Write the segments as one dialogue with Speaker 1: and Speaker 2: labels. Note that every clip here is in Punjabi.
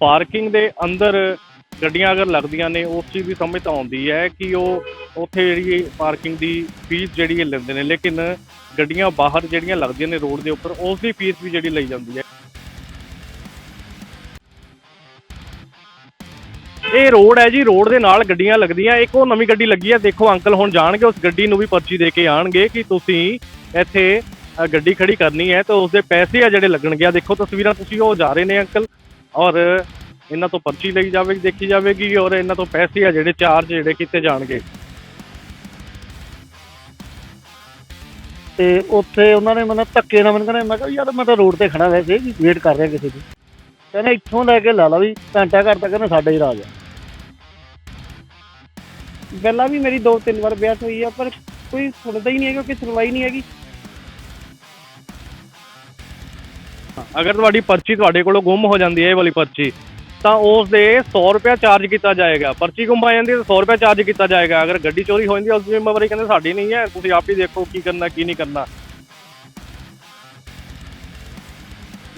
Speaker 1: ਪਾਰਕਿੰਗ ਦੇ ਅੰਦਰ ਗੱਡੀਆਂ ਅਗਰ ਲੱਗਦੀਆਂ ਨੇ, ਉਸ ਚੀਜ਼ ਦੀ ਸਮਝ ਤਾਂ ਆਉਂਦੀ ਹੈ ਕਿ ਉਹ ਉੱਥੇ ਜਿਹੜੀ ਪਾਰਕਿੰਗ ਦੀ ਫੀਸ ਜਿਹੜੀ ਇਹ ਲੈਂਦੇ ਨੇ, ਲੇਕਿਨ ਗੱਡੀਆਂ ਬਾਹਰ ਜਿਹੜੀਆਂ ਲੱਗਦੀਆਂ ਨੇ ਰੋਡ ਦੇ ਉੱਪਰ, ਉਸ ਦੀ ਫੀਸ ਵੀ ਜਿਹੜੀ ਲਈ ਜਾਂਦੀ ਹੈ। ਇਹ ਰੋਡ ਹੈ ਜੀ, ਰੋਡ ਦੇ ਨਾਲ ਗੱਡੀਆਂ ਲੱਗਦੀਆਂ, ਇੱਕ ਉਹ ਨਵੀਂ ਗੱਡੀ ਲੱਗੀ ਹੈ, ਦੇਖੋ ਅੰਕਲ ਹੁਣ ਜਾਣਗੇ, ਉਸ ਗੱਡੀ ਨੂੰ ਵੀ ਪਰਚੀ ਦੇ ਕੇ ਆਣਗੇ ਕਿ ਤੁਸੀਂ ਇੱਥੇ ਗੱਡੀ ਖੜੀ ਕਰਨੀ ਹੈ ਤਾਂ ਉਸ ਦੇ ਪੈਸੇ ਆ ਜਿਹੜੇ ਲੱਗਣਗੇ। ਆ ਦੇਖੋ ਤਸਵੀਰਾਂ, ਤੁਸੀਂ ਉਹ ਜਾ ਰਹੇ ਨੇ ਅੰਕਲ। ਔਰ ਇਹਨਾਂ ਤੋਂ ਪਰਚੀ ਲਈ ਜਾਵੇਗੀ ਦੇਖੀ ਜਾਵੇਗੀ ਔਰ ਇਹਨਾਂ ਤੋਂ ਪੈਸੇ ਆ ਜਿਹੜੇ ਚਾਰਜ ਜਿਹੜੇ ਕੀਤੇ ਜਾਣਗੇ।
Speaker 2: ਤੇ ਉੱਥੇ ਉਹਨਾਂ ਨੇ ਮੈਨੂੰ ਧੱਕੇ ਨਾਲ ਮੈਨੂੰ ਕਹਿੰਦੇ, ਮੈਂ ਕਿਹਾ ਯਾਰ ਮੈਂ ਤਾਂ ਰੋਡ ਤੇ ਖੜਾ ਵੈਸੇ ਵੀ ਵੇਟ ਕਰ ਰਿਹਾ ਕਿਸੇ ਦੀ। ਕਹਿੰਦੇ ਇੱਥੋਂ ਲੈ ਕੇ ਲਾ ਲਾ ਵੀ, ਘੰਟਾ ਘਰ ਤੱਕ ਕਹਿੰਦੇ ਸਾਡਾ ਹੀ ਰਾਜ ਆ।
Speaker 3: ਪਹਿਲਾਂ ਵੀ ਮੇਰੀ ਦੋ ਤਿੰਨ ਵਾਰ ਵਿਆਹ ਹੋਈ ਆ, ਪਰ ਕੋਈ ਸੁਣਦਾ ਹੀ ਨਹੀਂ ਹੈਗਾ, ਕੋਈ ਸੁਣਵਾਈ ਨਹੀਂ ਹੈਗੀ।
Speaker 1: ਅਗਰ ਤੁਹਾਡੀ ਪਰਚੀ ਤੁਹਾਡੇ ਕੋਲੋਂ ਗੁੰਮ ਹੋ ਜਾਂਦੀ ਹੈ ਇਹ ਵਾਲੀ ਪਰਚੀ, ਤਾਂ ਉਸ ਦੇ 100 ਰੁਪਏ ਚਾਰਜ ਕੀਤਾ ਜਾਏਗਾ। ਪਰਚੀ ਗੁੰਮ ਆ ਜਾਂਦੀ ਹੈ ਤਾਂ 100 ਰੁਪਏ ਚਾਰਜ ਕੀਤਾ ਜਾਏਗਾ। ਅਗਰ ਗੱਡੀ ਚੋਰੀ ਹੋ ਜਾਂਦੀ ਹੈ, ਉਸ ਦੀ ਜ਼ਿੰਮੇਵਾਰੀ ਕਹਿੰਦੇ ਸਾਡੀ ਨਹੀਂ ਹੈ, ਤੁਸੀਂ ਆਪ ਹੀ ਦੇਖੋ ਕੀ ਕਰਨਾ, ਕੀ ਨਹੀਂ ਕਰਨਾ।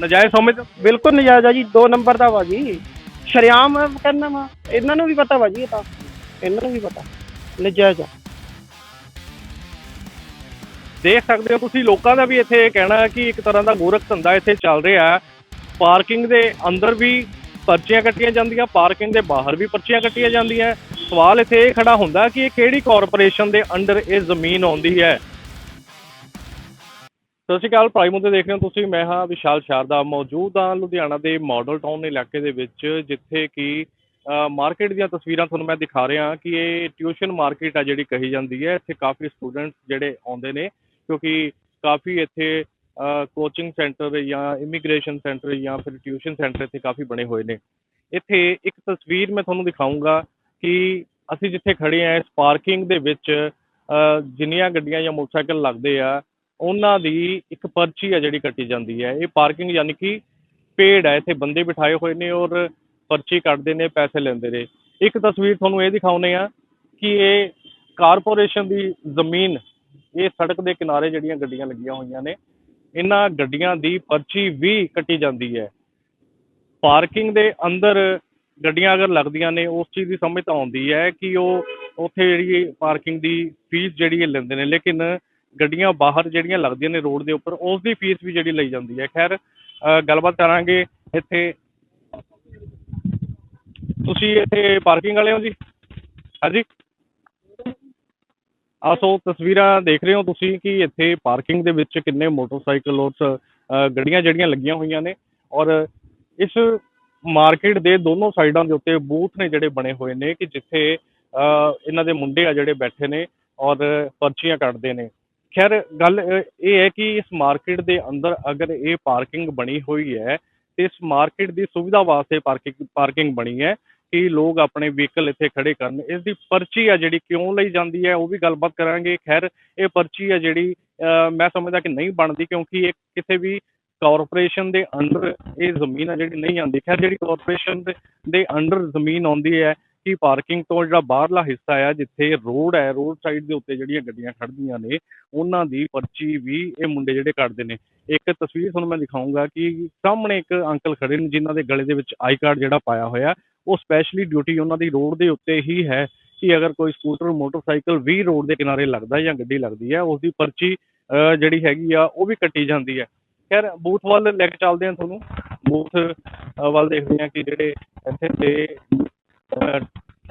Speaker 1: ਨਜਾਇਜ਼ ਸਮਝ
Speaker 3: ਬਿਲਕੁਲ ਨਜਾਇਜ਼ ਆ ਜੀ, ਦੋ ਨੰਬਰ ਦਾ ਵਾ ਜੀ। ਸ਼ਰਿਆਮ ਕਰਨਾ ਵਾ। ਇਹਨਾਂ ਨੂੰ ਵੀ ਪਤਾ ਵਾ ਜੀ ਇਹ ਤਾਂ। ਇਹਨਾਂ ਨੂੰ ਵੀ ਪਤਾ। ਨਜਾਇਜ਼ ਆ।
Speaker 1: ਦੇਖ ਸਕਦੇ ਹੋ ਤੁਸੀਂ, ਲੋਕਾਂ ਦਾ ਵੀ ਇੱਥੇ ਇਹ ਕਹਿਣਾ ਹੈ ਕਿ ਇੱਕ ਤਰ੍ਹਾਂ ਦਾ ਗੋਰਖ ਧੰਦਾ ਇੱਥੇ ਚੱਲ ਰਿਹਾ ਹੈ। ਪਾਰਕਿੰਗ ਦੇ ਅੰਦਰ ਵੀ ਪਰਚੀਆਂ ਕੱਟੀਆਂ ਜਾਂਦੀਆਂ, ਪਾਰਕਿੰਗ ਦੇ ਬਾਹਰ ਵੀ ਪਰਚੀਆਂ ਕੱਟੀਆਂ ਜਾਂਦੀਆਂ। ਸਵਾਲ ਇੱਥੇ ਇਹ ਖੜਾ ਹੁੰਦਾ ਕਿ ਇਹ ਕਿਹੜੀ ਕਾਰਪੋਰੇਸ਼ਨ ਦੇ ਅੰਡਰ ਇਹ ਜ਼ਮੀਨ ਆਉਂਦੀ ਹੈ? ਸਤਿ ਸ਼੍ਰੀ ਅਕਾਲ, ਪ੍ਰਾਈਮ ਤੇ ਦੇਖ ਰਹੇ ਹੋ ਤੁਸੀਂ, ਮੈਂ ਹਾਂ ਵਿਸ਼ਾਲ ਸ਼ਾਰਦਾ, ਮੌਜੂਦ ਹਾਂ ਲੁਧਿਆਣਾ ਦੇ ਮਾਡਲ ਟਾਊਨ ਇਲਾਕੇ ਦੇ ਵਿੱਚ, ਜਿੱਥੇ ਕਿ ਮਾਰਕੀਟ ਦੀਆਂ ਤਸਵੀਰਾਂ ਤੁਹਾਨੂੰ ਮੈਂ ਦਿਖਾ ਰਿਹਾ ਕਿ ਇਹ ਟਿਊਸ਼ਨ ਮਾਰਕੀਟ ਆ ਜਿਹੜੀ ਕਹੀ ਜਾਂਦੀ ਹੈ। ਇੱਥੇ ਕਾਫੀ ਸਟੂਡੈਂਟਸ ਜਿਹੜੇ ਆਉਂਦੇ ਨੇ ਕਿਉਂਕਿ ਕਾਫੀ ਇੱਥੇ ਕੋਚਿੰਗ ਸੈਂਟਰ ਜਾਂ ਇਮੀਗ੍ਰੇਸ਼ਨ ਸੈਂਟਰ ਜਾਂ ਫਿਰ ਟਿਊਸ਼ਨ ਸੈਂਟਰ ਇੱਥੇ ਕਾਫੀ ਬਣੇ ਹੋਏ ਨੇ। ਇੱਥੇ ਇੱਕ ਤਸਵੀਰ ਮੈਂ ਤੁਹਾਨੂੰ ਦਿਖਾਊਂਗਾ ਕਿ ਅਸੀਂ ਜਿੱਥੇ ਖੜੇ ਆ ਇਸ ਪਾਰਕਿੰਗ ਦੇ ਵਿੱਚ ਜਿੰਨੀਆਂ ਗੱਡੀਆਂ ਜਾਂ ਮੋਟਰਸਾਈਕਲ ਲੱਗਦੇ ਆ, ਉਹਨਾਂ ਦੀ ਇੱਕ ਪਰਚੀ ਆ ਜਿਹੜੀ ਕੱਟੀ ਜਾਂਦੀ ਹੈ। ਇਹ ਪਾਰਕਿੰਗ ਯਾਨੀ ਕਿ ਪੇਡ ਹੈ ਇੱਥੇ ਬੰਦੇ ਬਿਠਾਏ ਹੋਏ ਨੇ ਔਰ ਪਰਚੀ ਕੱਟਦੇ ਨੇ, ਪੈਸੇ ਲੈਂਦੇ ਨੇ। ਇੱਕ ਤਸਵੀਰ ਤੁਹਾਨੂੰ ਇਹ ਦਿਖਾਉਨੇ ਆ ਕਿ ਇਹ ਕਾਰਪੋਰੇਸ਼ਨ ਦੀ ਜ਼ਮੀਨ ਇਹ ਸੜਕ ਦੇ ਕਿਨਾਰੇ ਜਿਹੜੀਆਂ ਗੱਡੀਆਂ ਲੱਗੀਆਂ ਹੋਈਆਂ ਨੇ ਇਹਨਾਂ ਗੱਡੀਆਂ ਦੀ ਪਰਚੀ ਵੀ ਕੱਟੀ ਜਾਂਦੀ ਹੈ। ਪਾਰਕਿੰਗ ਦੇ ਅੰਦਰ ਗੱਡੀਆਂ ਅਗਰ ਲੱਗਦੀਆਂ ਨੇ ਉਸ ਚੀਜ਼ ਦੀ ਸਮਝ ਤਾਂ ਆਉਂਦੀ ਹੈ ਕਿ ਉਹ ਉੱਥੇ ਜਿਹੜੀ ਪਾਰਕਿੰਗ ਦੀ ਫੀਸ ਜਿਹੜੀ ਇਹ ਲੈਂਦੇ ਨੇ ਲੇਕਿਨ ਗੱਡੀਆਂ ਬਾਹਰ ਜਿਹੜੀਆਂ ਲੱਗਦੀਆਂ ਨੇ ਰੋਡ ਦੇ ਉੱਪਰ ਉਸ ਦੀ ਫੀਸ ਵੀ ਜਿਹੜੀ ਲਈ ਜਾਂਦੀ ਹੈ। ਖੈਰ ਅ, ਗੱਲਬਾਤ ਕਰਾਂਗੇ ਇੱਥੇ। ਤੁਸੀਂ ਇੱਥੇ ਪਾਰਕਿੰਗ ਵਾਲੇ ਹੋ ਜੀ? ਹਾਂਜੀ? ਆ ਸੋ ਤਸਵੀਰਾਂ ਦੇਖ ਰਹੇ ਹੋ ਤੁਸੀਂ ਕਿ ਇੱਥੇ ਪਾਰਕਿੰਗ ਦੇ ਵਿੱਚ ਕਿੰਨੇ ਮੋਟਰਸਾਈਕਲ ਔਰ ਗੱਡੀਆਂ ਜਿਹੜੀਆਂ ਲੱਗੀਆਂ ਹੋਈਆਂ ਨੇ ਔਰ ਇਸ ਮਾਰਕੀਟ ਦੇ ਦੋਨੋਂ ਸਾਈਡਾਂ ਦੇ ਉੱਤੇ ਬੂਥ ਨੇ ਜਿਹੜੇ ਬਣੇ ਹੋਏ ਨੇ ਕਿ ਜਿੱਥੇ ਇਹਨਾਂ ਦੇ ਮੁੰਡੇ ਆ ਜਿਹੜੇ ਬੈਠੇ ਨੇ ਔਰ ਪਰਚੀਆਂ ਕੱਟਦੇ ਨੇ। ਖੈਰ, ਗੱਲ ਇਹ ਹੈ ਕਿ ਇਸ ਮਾਰਕੀਟ ਦੇ ਅੰਦਰ ਅਗਰ ਇਹ ਪਾਰਕਿੰਗ ਬਣੀ ਹੋਈ ਹੈ ਤੇ ਇਸ ਮਾਰਕੀਟ ਦੀ ਸੁਵਿਧਾ ਵਾਸਤੇ ਪਾਰਕਿੰਗ ਪਾਰਕਿੰਗ ਬਣੀ ਹੈ ਕਿ ਲੋਕ ਆਪਣੇ ਵਹੀਕਲ ਇੱਥੇ ਖੜੇ ਕਰਨ। ਇਸ ਦੀ ਪਰਚੀ ਆ ਜਿਹੜੀ ਕਿਉਂ ਲਈ ਜਾਂਦੀ ਹੈ ਉਹ ਵੀ ਗੱਲਬਾਤ ਕਰਾਂਗੇ। ਖੈਰ ਇਹ ਪਰਚੀ ਆ ਜਿਹੜੀ ਅ, ਮੈਂ ਸਮਝਦਾ ਕਿ ਨਹੀਂ ਬਣਦੀ ਕਿਉਂਕਿ ਇਹ ਕਿਸੇ ਵੀ ਕਾਰਪੋਰੇਸ਼ਨ ਦੇ ਅੰਡਰ ਇਹ ਜ਼ਮੀਨ ਆ ਜਿਹੜੀ ਨਹੀਂ ਆਉਂਦੀ ਖੈਰ ਜਿਹੜੀ ਕਾਰਪੋਰੇਸ਼ਨ ਦੇ ਅੰਡਰ ਜ਼ਮੀਨ ਆਉਂਦੀ ਹੈ ਕਿ ਪਾਰਕਿੰਗ ਤੋਂ ਜਿਹੜਾ ਬਾਹਰਲਾ ਹਿੱਸਾ ਆ ਜਿੱਥੇ ਰੋਡ ਹੈ ਰੋਡ ਸਾਈਡ ਦੇ ਉੱਤੇ ਜਿਹੜੀਆਂ ਗੱਡੀਆਂ ਖੜਦੀਆਂ ਨੇ ਉਹਨਾਂ ਦੀ ਪਰਚੀ ਵੀ ਇਹ ਮੁੰਡੇ ਜਿਹੜੇ ਕੱਢਦੇ ਨੇ। ਇੱਕ ਤਸਵੀਰ ਤੁਹਾਨੂੰ ਮੈਂ ਦਿਖਾਊਂਗਾ ਕਿ ਸਾਹਮਣੇ ਇੱਕ ਅੰਕਲ ਖੜੇ ਨੇ ਜਿਨ੍ਹਾਂ ਦੇ ਗਲੇ ਦੇ ਵਿੱਚ ਆਈ ਕਾਰਡ ਜਿਹੜਾ ਪਾਇਆ ਹੋਇਆ। ਉਹ ਸਪੈਸ਼ਲੀ ਡਿਊਟੀ ਉਹਨਾਂ ਦੀ ਰੋਡ ਦੇ ਉੱਤੇ ਹੀ ਹੈ ਕਿ ਅਗਰ ਕੋਈ ਸਕੂਟਰ ਮੋਟਰਸਾਈਕਲ ਵੀ ਰੋਡ ਦੇ ਕਿਨਾਰੇ ਲੱਗਦਾ ਜਾਂ ਗੱਡੀ ਲੱਗਦੀ ਹੈ ਉਸ ਦੀ ਪਰਚੀ ਜਿਹੜੀ ਹੈਗੀ ਆ ਉਹ ਵੀ ਕੱਟੀ ਜਾਂਦੀ ਹੈ। ਖੈਰ ਬੂਥ ਵੱਲ ਲੈ ਕੇ ਚੱਲਦੇ ਹਾਂ ਤੁਹਾਨੂੰ। ਬੂਥ ਵੱਲ ਦੇਖਦੇ ਹਾਂ ਕਿ ਜਿਹੜੇ ਇੱਥੇ ਤੇ ਅ,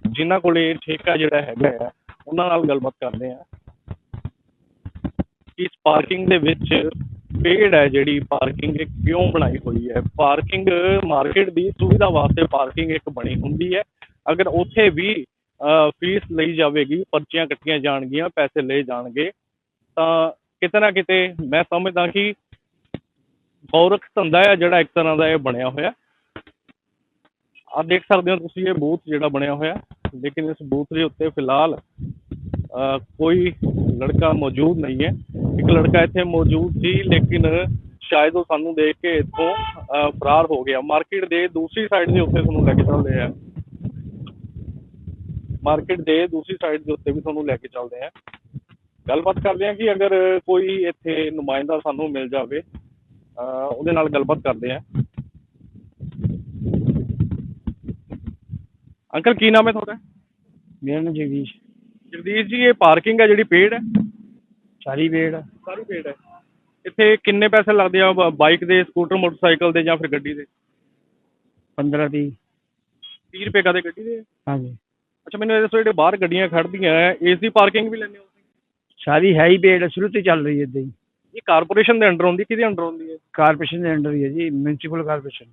Speaker 1: ਜਿਨ੍ਹਾਂ ਕੋਲੇ ਠੇਕਾ ਜਿਹੜਾ ਹੈਗਾ ਆ ਉਹਨਾਂ ਨਾਲ ਗੱਲਬਾਤ ਕਰਦੇ ਹਾਂ। ਇਸ ਪਾਰਕਿੰਗ ਦੇ ਵਿੱਚ ਪੇੜ ਹੈ ਜਿਹੜੀ ਪਾਰਕਿੰਗ ਕਿਉਂ ਬਣਾਈ ਹੋਈ ਹੈ? ਪਾਰਕਿੰਗ ਮਾਰਕੀਟ ਦੀ ਸੁਵਿਧਾ ਵਾਸਤੇ ਪਾਰਕਿੰਗ ਇੱਕ ਬਣੀ ਹੁੰਦੀ ਹੈ। ਅਗਰ ਉੱਥੇ ਵੀ ਫੀਸ ਲਈ ਜਾਵੇਗੀ ਪਰਚੀਆਂ ਕੱਟੀਆਂ ਜਾਣਗੀਆਂ ਪੈਸੇ ਲਏ ਜਾਣਗੇ ਤਾਂ ਕਿਤੇ ਨਾ ਕਿਤੇ ਮੈਂ ਸਮਝਦਾ ਕਿ ਗੌਰਖ ਧੰਦਾ ਹੈ ਜਿਹੜਾ ਇੱਕ ਤਰ੍ਹਾਂ ਦਾ ਇਹ ਬਣਿਆ ਹੋਇਆ। ਆ ਦੇਖ ਸਕਦੇ ਹੋ ਤੁਸੀਂ ਇਹ ਬੂਥ ਜਿਹੜਾ ਬਣਿਆ ਹੋਇਆ। ਲੇਕਿਨ ਇਸ ਬੂਥ ਦੇ ਉੱਤੇ ਫਿਲਹਾਲ ਅ, ਕੋਈ ਲੜਕਾ ਮੌਜੂਦ ਨਹੀਂ ਹੈ। ਇੱਕ ਲੜਕਾ ਇੱਥੇ ਮੌਜੂਦ ਸੀ ਲੇਕਿਨ ਸ਼ਾਇਦ ਉਹ ਸਾਨੂੰ ਦੇਖ ਕੇ ਇੱਥੋਂ ਫਰਾਰ ਹੋ ਗਿਆ। ਮਾਰਕੀਟ ਦੇ ਦੂਸਰੀ ਸਾਈਡ ਦੇ ਉੱਤੇ ਤੁਹਾਨੂੰ ਲੈ ਕੇ ਚੱਲਦੇ ਆ। ਮਾਰਕੀਟ ਦੇ ਦੂਸਰੀ ਸਾਈਡ ਦੇ ਉੱਤੇ ਵੀ ਤੁਹਾਨੂੰ ਲੈ ਕੇ ਚੱਲਦੇ ਆ। ਗੱਲਬਾਤ ਕਰਦੇ ਆ ਕਿ ਅਗਰ ਕੋਈ ਇੱਥੇ ਨੁਮਾਇੰਦਾ ਸਾਨੂੰ ਮਿਲ ਜਾਵੇ ਅ, ਉਹਦੇ ਨਾਲ ਗੱਲਬਾਤ ਕਰਦੇ ਆ। ਅੰਕਲ ਕੀ ਨਾਮ ਹੈ ਤੁਹਾਡਾ?
Speaker 2: ਮੇਰਾ ਨਾਮ ਜਗਦੀਸ਼।
Speaker 1: ਜਗਦੀਸ਼ ਜੀ ਇਹ ਪਾਰਕਿੰਗ ਹੈ ਜਿਹੜੀ ਪੇਡ ਹੈ?
Speaker 2: ਸਾਰੀ ਵੇੜ
Speaker 1: ਸਾਰੀ ਪੇਡ ਹੈ ਇੱਥੇ ਕਿੰਨੇ ਪੈਸੇ ਲੱਗਦੇ ਆ ਬਾਈਕ ਦੇ ਸਕੂਟਰ ਮੋਟਰਸਾਈਕਲ ਦੇ ਜਾਂ ਫਿਰ ਗੱਡੀ ਦੇ?
Speaker 2: 15 ਦੀ
Speaker 1: 30 ਰੁਪਏ ਕਦੇ ਗੱਡੀ ਦੇ
Speaker 2: ਹਾਂਜੀ।
Speaker 1: ਅੱਛਾ ਮੈਨੂੰ ਇਹ ਦੱਸੋ ਜਿਹੜੇ ਬਾਹਰ ਗੱਡੀਆਂ ਖੜਦੀਆਂ ਦੀ ਪਾਰਕਿੰਗ ਵੀ ਲੈਂਦੇ ਹੋ
Speaker 2: ਸਾਰੀ ਹੈ ਹੀ ਵੇੜ ਸ਼ੁਰੂ ਤੋਂ ਹੀ ਚੱਲ ਰਹੀ ਹੈ ਇਦਾਂ ਹੀ।
Speaker 1: ਇਹ ਕਾਰਪੋਰੇਸ਼ਨ ਦੇ ਅੰਡਰ ਹੁੰਦੀ ਕਿਹਦੇ ਅੰਡਰ ਹੁੰਦੀ ਹੈ?
Speaker 2: ਕਾਰਪੋਰੇਸ਼ਨ ਦੇ ਅੰਡਰ ਹੀ ਹੈ ਜੀ ਮਿਊਨਿਸਪਲ ਕਾਰਪੋਰੇਸ਼ਨ।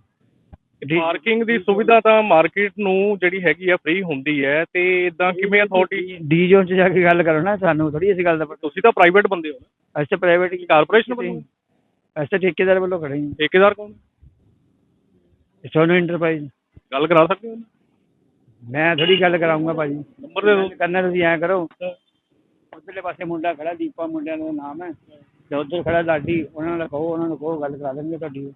Speaker 1: ਪਾਰਕਿੰਗ ਦੀ ਸੁਵਿਧਾ ਤਾਂ ਮਾਰਕੀਟ ਨੂੰ ਜਿਹੜੀ ਹੈਗੀ ਆ ਫ੍ਰੀ ਹੁੰਦੀ ਹੈ ਤੇ ਇਦਾਂ ਕਿਵੇਂ ਅਥਾਰਟੀ
Speaker 2: ਡੀ ਜ਼ੋਨ 'ਚ ਜਾ ਕੇ ਗੱਲ ਕਰੋ ਨਾ ਸਾਨੂੰ ਥੋੜੀ ਇਸ ਗੱਲ ਦਾ ਪਤਾ।
Speaker 1: ਤੁਸੀਂ ਤਾਂ ਪ੍ਰਾਈਵੇਟ ਬੰਦੇ ਹੋ
Speaker 2: ਤਾਂ ਪ੍ਰਾਈਵੇਟ ਕੀ
Speaker 1: ਕਾਰਪੋਰੇਸ਼ਨ ਵੱਲੋਂ?
Speaker 2: ਤਾਂ ਠੇਕੇਦਾਰ ਵੱਲੋਂ ਖੜੇ ਹਾਂ।
Speaker 1: ਠੇਕੇਦਾਰ ਕੌਣ?
Speaker 2: ਸੋਨੂ ਇੰਟਰਪ੍ਰਾਈਜ਼
Speaker 1: ਗੱਲ ਕਰਾ ਸਕਦੇ ਹੋ
Speaker 2: ਮੈਂ ਥੋੜੀ ਗੱਲ ਕਰਾਉਂਗਾ ਭਾਜੀ।
Speaker 1: ਨੰਬਰ ਦੇ ਦਿਓ।
Speaker 2: ਕਰਨਾ ਤੁਸੀਂ ਐਂ ਕਰੋ। ਉਧਰਲੇ ਪਾਸੇ ਮੁੰਡਾ ਖੜਾ ਦੀਪਾ ਮੁੰਡਿਆਂ ਦਾ ਨਾਮ ਹੈ। ਤੇ ਉਧਰ ਖੜਾ ਲਾਡੀ ਉਹਨਾਂ ਨਾਲ ਕਹੋ ਉਹਨਾਂ ਨੂੰ ਕਹੋ ਗੱਲ ਕਰਾ ਦੇਣਗੇ ਤੁਹਾਡੀ।